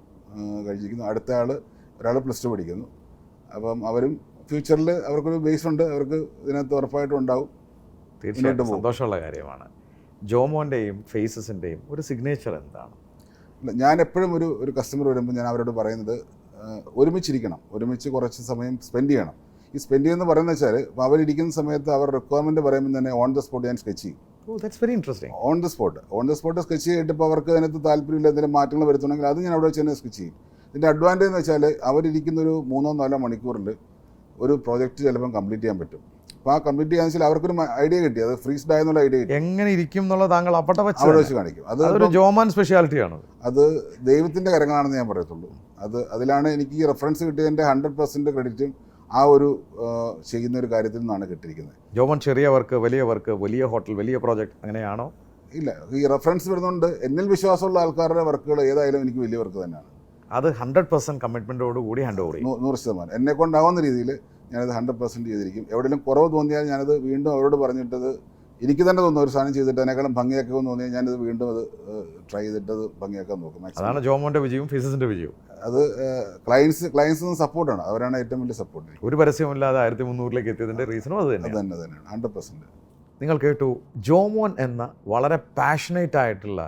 B: കഴിഞ്ഞിരിക്കുന്നു. അടുത്ത ആൾ ഒരാൾ പ്ലസ് ടു പഠിക്കുന്നു. അപ്പം അവരും ഫ്യൂച്ചറിൽ അവർക്കൊരു ബേസ് ഉണ്ട്. അവർക്ക് ഇതിനകത്ത് ഉറപ്പായിട്ടും ഉണ്ടാവും.
A: തീർച്ചയായിട്ടും സന്തോഷമുള്ള കാര്യമാണ്. ജോമോന്റെയും ഫേസസിന്റെയും ഒരു സിഗ്നേച്ചർ എന്താണ്?
B: ഞാൻ എപ്പോഴും ഒരു ഒരു കസ്റ്റമർ വരുമ്പോൾ ഞാൻ അവരോട് പറയുന്നത് ഒരുമിച്ചിരിക്കണം. ഒരുമിച്ച് കുറച്ച് സമയം സ്പെൻഡ് ചെയ്യണം. ഈ സ്പെൻഡ് ചെയ്യുന്ന പറയുന്നത് വെച്ചാൽ അവരിരിക്കുന്ന സമയത്ത് അവർ റിക്വയർമെന്റ് പറയുമ്പോൾ തന്നെ ഓൺ ദ സ്പോട്ട് ഞാൻ സ്കെച്ച് ചെയ്യും.
A: ഓ that's very interesting
B: on the spot on the spot sketch ചെയ്തിട്ട് ഇപ്പോൾ അവർക്ക് അതിനകത്ത് താല്പര്യമില്ല എന്തെങ്കിലും മാറ്റങ്ങൾ വരുത്തണമെങ്കിൽ അത് ഞാൻ അവിടെ വെച്ച് തന്നെ സ്കെച്ച് ചെയ്യും. ഇതിന്റെ അഡ്വാന്റേജ് എന്ന് വെച്ചാൽ അവരിരിക്കുന്ന ഒരു മൂന്നോ നാലോ മണിക്കൂറിൽ ഒരു പ്രോജക്റ്റ് ചിലപ്പം കംപ്ലീറ്റ് ചെയ്യാൻ പറ്റും. അപ്പോൾ ആ കമ്മിറ്റി കൗൺസിൽ അവർക്കൊരു ഐഡിയ കിട്ടി. അത് ഫ്രീസ്ഡ് ആയെന്നുള്ള ഐഡിയ കിട്ടി.
A: എങ്ങനെ ഇരിക്കും എന്നുള്ള താങ്കൾ
B: അവിടെ
A: വെച്ച്
B: വെച്ച് കാണിക്കും. അത്
A: ഒരു ജോമാൻ സ്പെഷ്യാലിറ്റിയാണ്
B: അത്. ദൈവത്തിന്റെ കരങ്ങളാണെന്ന് ഞാൻ പറയത്തുള്ളൂ. അത് അതിലാണ് എനിക്ക് ഈ റെഫറൻസ് കിട്ടിയതിന്റെ ഹൺഡ്രഡ് പെർസെന്റ് ക്രെഡിറ്റും ആ ഒരു ചെയ്യുന്ന ഒരു കാര്യത്തിൽ നിന്നാണ് കിട്ടിയിരിക്കുന്നത്.
A: ജോമൻ ചെറിയ വർക്ക് വലിയ വർക്ക് വലിയ ഹോട്ടൽ വലിയ പ്രോജക്റ്റ് അങ്ങനെയാണോ?
B: ഇല്ല. ഈ റെഫറൻസ് വരുന്നുണ്ട് എന്നിൽ വിശ്വാസമുള്ള ആൾക്കാരുടെ വർക്കുകൾ ഏതായാലും എനിക്ക് വലിയ വർക്ക് തന്നെയാണ്.
A: അത് ഹൺഡ്രഡ് പെർസെന്റ് കമ്മിറ്റ്മെന്റോട് കൂടി ഹാൻഡ് ഓവർ ചെയ്യും.
B: നൂറ് ശതമാനം. എന്നെ കൊണ്ടാവുന്ന രീതിയിൽ ഞാനത് ഹൺഡ്രഡ് പെർസെന്റ് ചെയ്തിരിക്കും. എവിടെയെങ്കിലും കുറവ് തോന്നിയാൽ ഞാനത് വീണ്ടും അവരോട് പറഞ്ഞിട്ടത് എനിക്ക് തന്നെ തോന്നുന്നു ഒരു സാധനം ചെയ്തിട്ട് അതിനേക്കാളും ഭംഗിയാക്കുമെന്ന് തോന്നിയാൽ ഞാനത് വീണ്ടും അത് ട്രൈ ചെയ്തിട്ട് അത് ഭംഗിയാക്കാൻ നോക്കും.
A: അതാണ് ജോമോന്റെ വിജയവും ഫീസസിന്റെ വിജയവും.
B: അത് ക്ലയൻസ് ക്ലയൻസ് സപ്പോർട്ടാണ് അവരാണ് ഏറ്റവും വലിയ സപ്പോർട്ട്
A: ഒരു പരസ്യമില്ലാതെ ആയിരത്തി മുന്നൂറിലേക്ക് എത്തിയതിന്റെ റീസണും അത്
B: അത്
A: തന്നെയാണ്
B: തന്നെ തന്നെയാണ്. ഹൺഡ്രഡ് പെർസെന്റ്
A: നിങ്ങൾ കേട്ടു ജോമോൻ എന്ന വളരെ പാഷനേറ്റ് ആയിട്ടുള്ള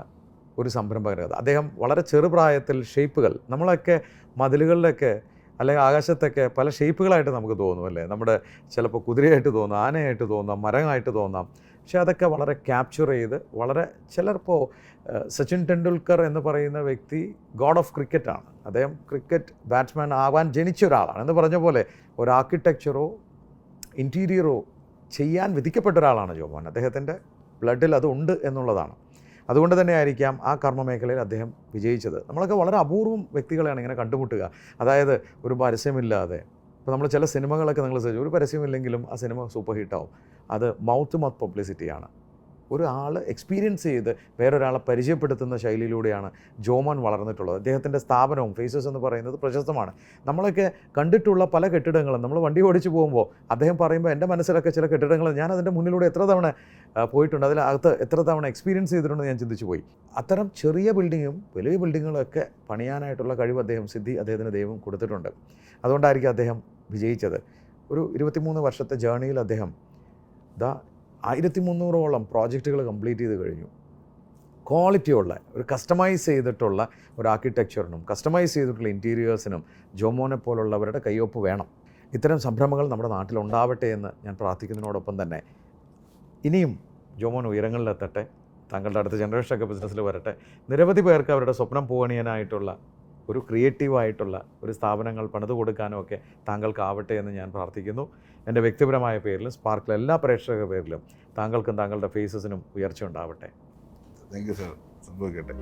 A: ഒരു സംരംഭകർ കഥ അദ്ദേഹം വളരെ ചെറുപ്രായത്തിൽ ഷേപ്പുകൾ നമ്മളൊക്കെ മതിലുകളിലൊക്കെ അല്ലെങ്കിൽ ആകാശത്തൊക്കെ പല ഷേപ്പുകളായിട്ട് നമുക്ക് തോന്നും അല്ലേ? നമ്മുടെ ചിലപ്പോൾ കുതിരയായിട്ട് തോന്നാം ആനയായിട്ട് തോന്നാം മരമായിട്ട് തോന്നാം. പക്ഷേ അതൊക്കെ വളരെ ക്യാപ്ചർ ചെയ്ത് വളരെ ചിലപ്പോൾ സച്ചിൻ ടെണ്ടുൽക്കർ എന്ന് പറയുന്ന വ്യക്തി ഗോഡ് ഓഫ് ക്രിക്കറ്റാണ് അദ്ദേഹം ക്രിക്കറ്റ് ബാറ്റ്സ്മാൻ ആവാൻ ജനിച്ച ഒരാളാണ്. എന്ന് പറഞ്ഞ പോലെ ഒരു ആർക്കിടെക്ചറോ ഇന്റീരിയറോ ചെയ്യാൻ വിധിക്കപ്പെട്ട ഒരാളാണ് ജോമോൻ. അദ്ദേഹത്തിന്റെ ബ്ലഡിൽ അത് ഉണ്ട് എന്നുള്ളതാണ്. അതുകൊണ്ട് തന്നെ ആയിരിക്കാം ആ കർമ്മമേഖലയിൽ അദ്ദേഹം വിജയിച്ചത്. നമ്മളൊക്കെ വളരെ അപൂർവം വ്യക്തികളെയാണ് ഇങ്ങനെ കണ്ടുമുട്ടുക. അതായത് ഒരു പരസ്യമില്ലാതെ. ഇപ്പോൾ നമ്മൾ ചില സിനിമകളൊക്കെ നിങ്ങൾ ശ്രദ്ധിച്ചു. ഒരു പരസ്യമില്ലെങ്കിലും ആ സിനിമ സൂപ്പർ ഹിറ്റാവും അത് മൗത്ത് മൗത്ത് പബ്ലിസിറ്റിയാണ് ഒരാൾ എക്സ്പീരിയൻസ് ചെയ്ത് വേറൊരാളെ പരിചയപ്പെടുത്തുന്ന ശൈലിയിലൂടെയാണ് ജോമോൻ വളർന്നിട്ടുള്ളത്. അദ്ദേഹത്തിന്റെ സ്ഥാപനവും ഫേസസ് എന്ന് പറയുന്നത് പ്രശസ്തമാണ്. നമ്മളൊക്കെ കണ്ടിട്ടുള്ള പല കെട്ടിടങ്ങളും നമ്മൾ വണ്ടി ഓടിച്ച് പോകുമ്പോൾ അദ്ദേഹം പറയുമ്പോൾ എന്റെ മനസ്സിലൊക്കെ ചില കെട്ടിടങ്ങൾ ഞാൻ അതിന്റെ മുന്നിലൂടെ എത്ര തവണ പോയിട്ടുണ്ട്. അതിനകത്ത് എത്ര തവണ എക്സ്പീരിയൻസ് ചെയ്തിട്ടുണ്ടെന്ന് ഞാൻ ചിന്തിച്ചു പോയി. അത്തരം ചെറിയ ബിൽഡിങ്ങും വലിയ ബിൽഡിങ്ങുകളൊക്കെ പണിയാനായിട്ടുള്ള കഴിവ് അദ്ദേഹം സിദ്ധി അദ്ദേഹത്തിന് ദൈവം കൊടുത്തിട്ടുണ്ട്. അതുകൊണ്ടായിരിക്കും അദ്ദേഹം വിജയിച്ചത്. ഒരു ഇരുപത്തിമൂന്ന് വർഷത്തെ ജേണിയിൽ അദ്ദേഹം ദാ ആയിരത്തി മുന്നൂറോളം പ്രോജക്റ്റുകൾ കംപ്ലീറ്റ് ചെയ്ത് കഴിഞ്ഞു. ക്വാളിറ്റിയുള്ള ഒരു കസ്റ്റമൈസ് ചെയ്തിട്ടുള്ള ഒരു ആർക്കിടെക്ചറിനും കസ്റ്റമൈസ് ചെയ്തിട്ടുള്ള ഇന്റീരിയേഴ്സിനും ജോമോനെ പോലുള്ളവരുടെ കയ്യൊപ്പ് വേണം. ഇത്തരം സംരംഭങ്ങൾ നമ്മുടെ നാട്ടിലുണ്ടാവട്ടെ എന്ന് ഞാൻ പ്രാർത്ഥിക്കുന്നതിനോടൊപ്പം തന്നെ ഇനിയും ജോമോൻ ഉയരങ്ങളിലെത്തട്ടെ താങ്കളുടെ അടുത്ത ജനറേഷനൊക്കെ ബിസിനസ്സിൽ വരട്ടെ. നിരവധി പേർക്ക് അവരുടെ സ്വപ്നം പൂവണിയാനായിട്ടുള്ള ഒരു ക്രിയേറ്റീവായിട്ടുള്ള ഒരു സ്ഥാപനങ്ങൾ പണിത് കൊടുക്കാനും ഒക്കെ താങ്കൾക്കാവട്ടെ എന്ന് ഞാൻ പ്രാർത്ഥിക്കുന്നു. എന്റെ വ്യക്തിപരമായ പേരിലും സ്പാർക്കിലെ എല്ലാ പ്രേക്ഷക പേരിലും താങ്കൾക്കും താങ്കളുടെ ഫേസസിനും ഉയർച്ച ഉണ്ടാവട്ടെ.
B: താങ്ക് യു സാർ സംഭവിക്കട്ടെ.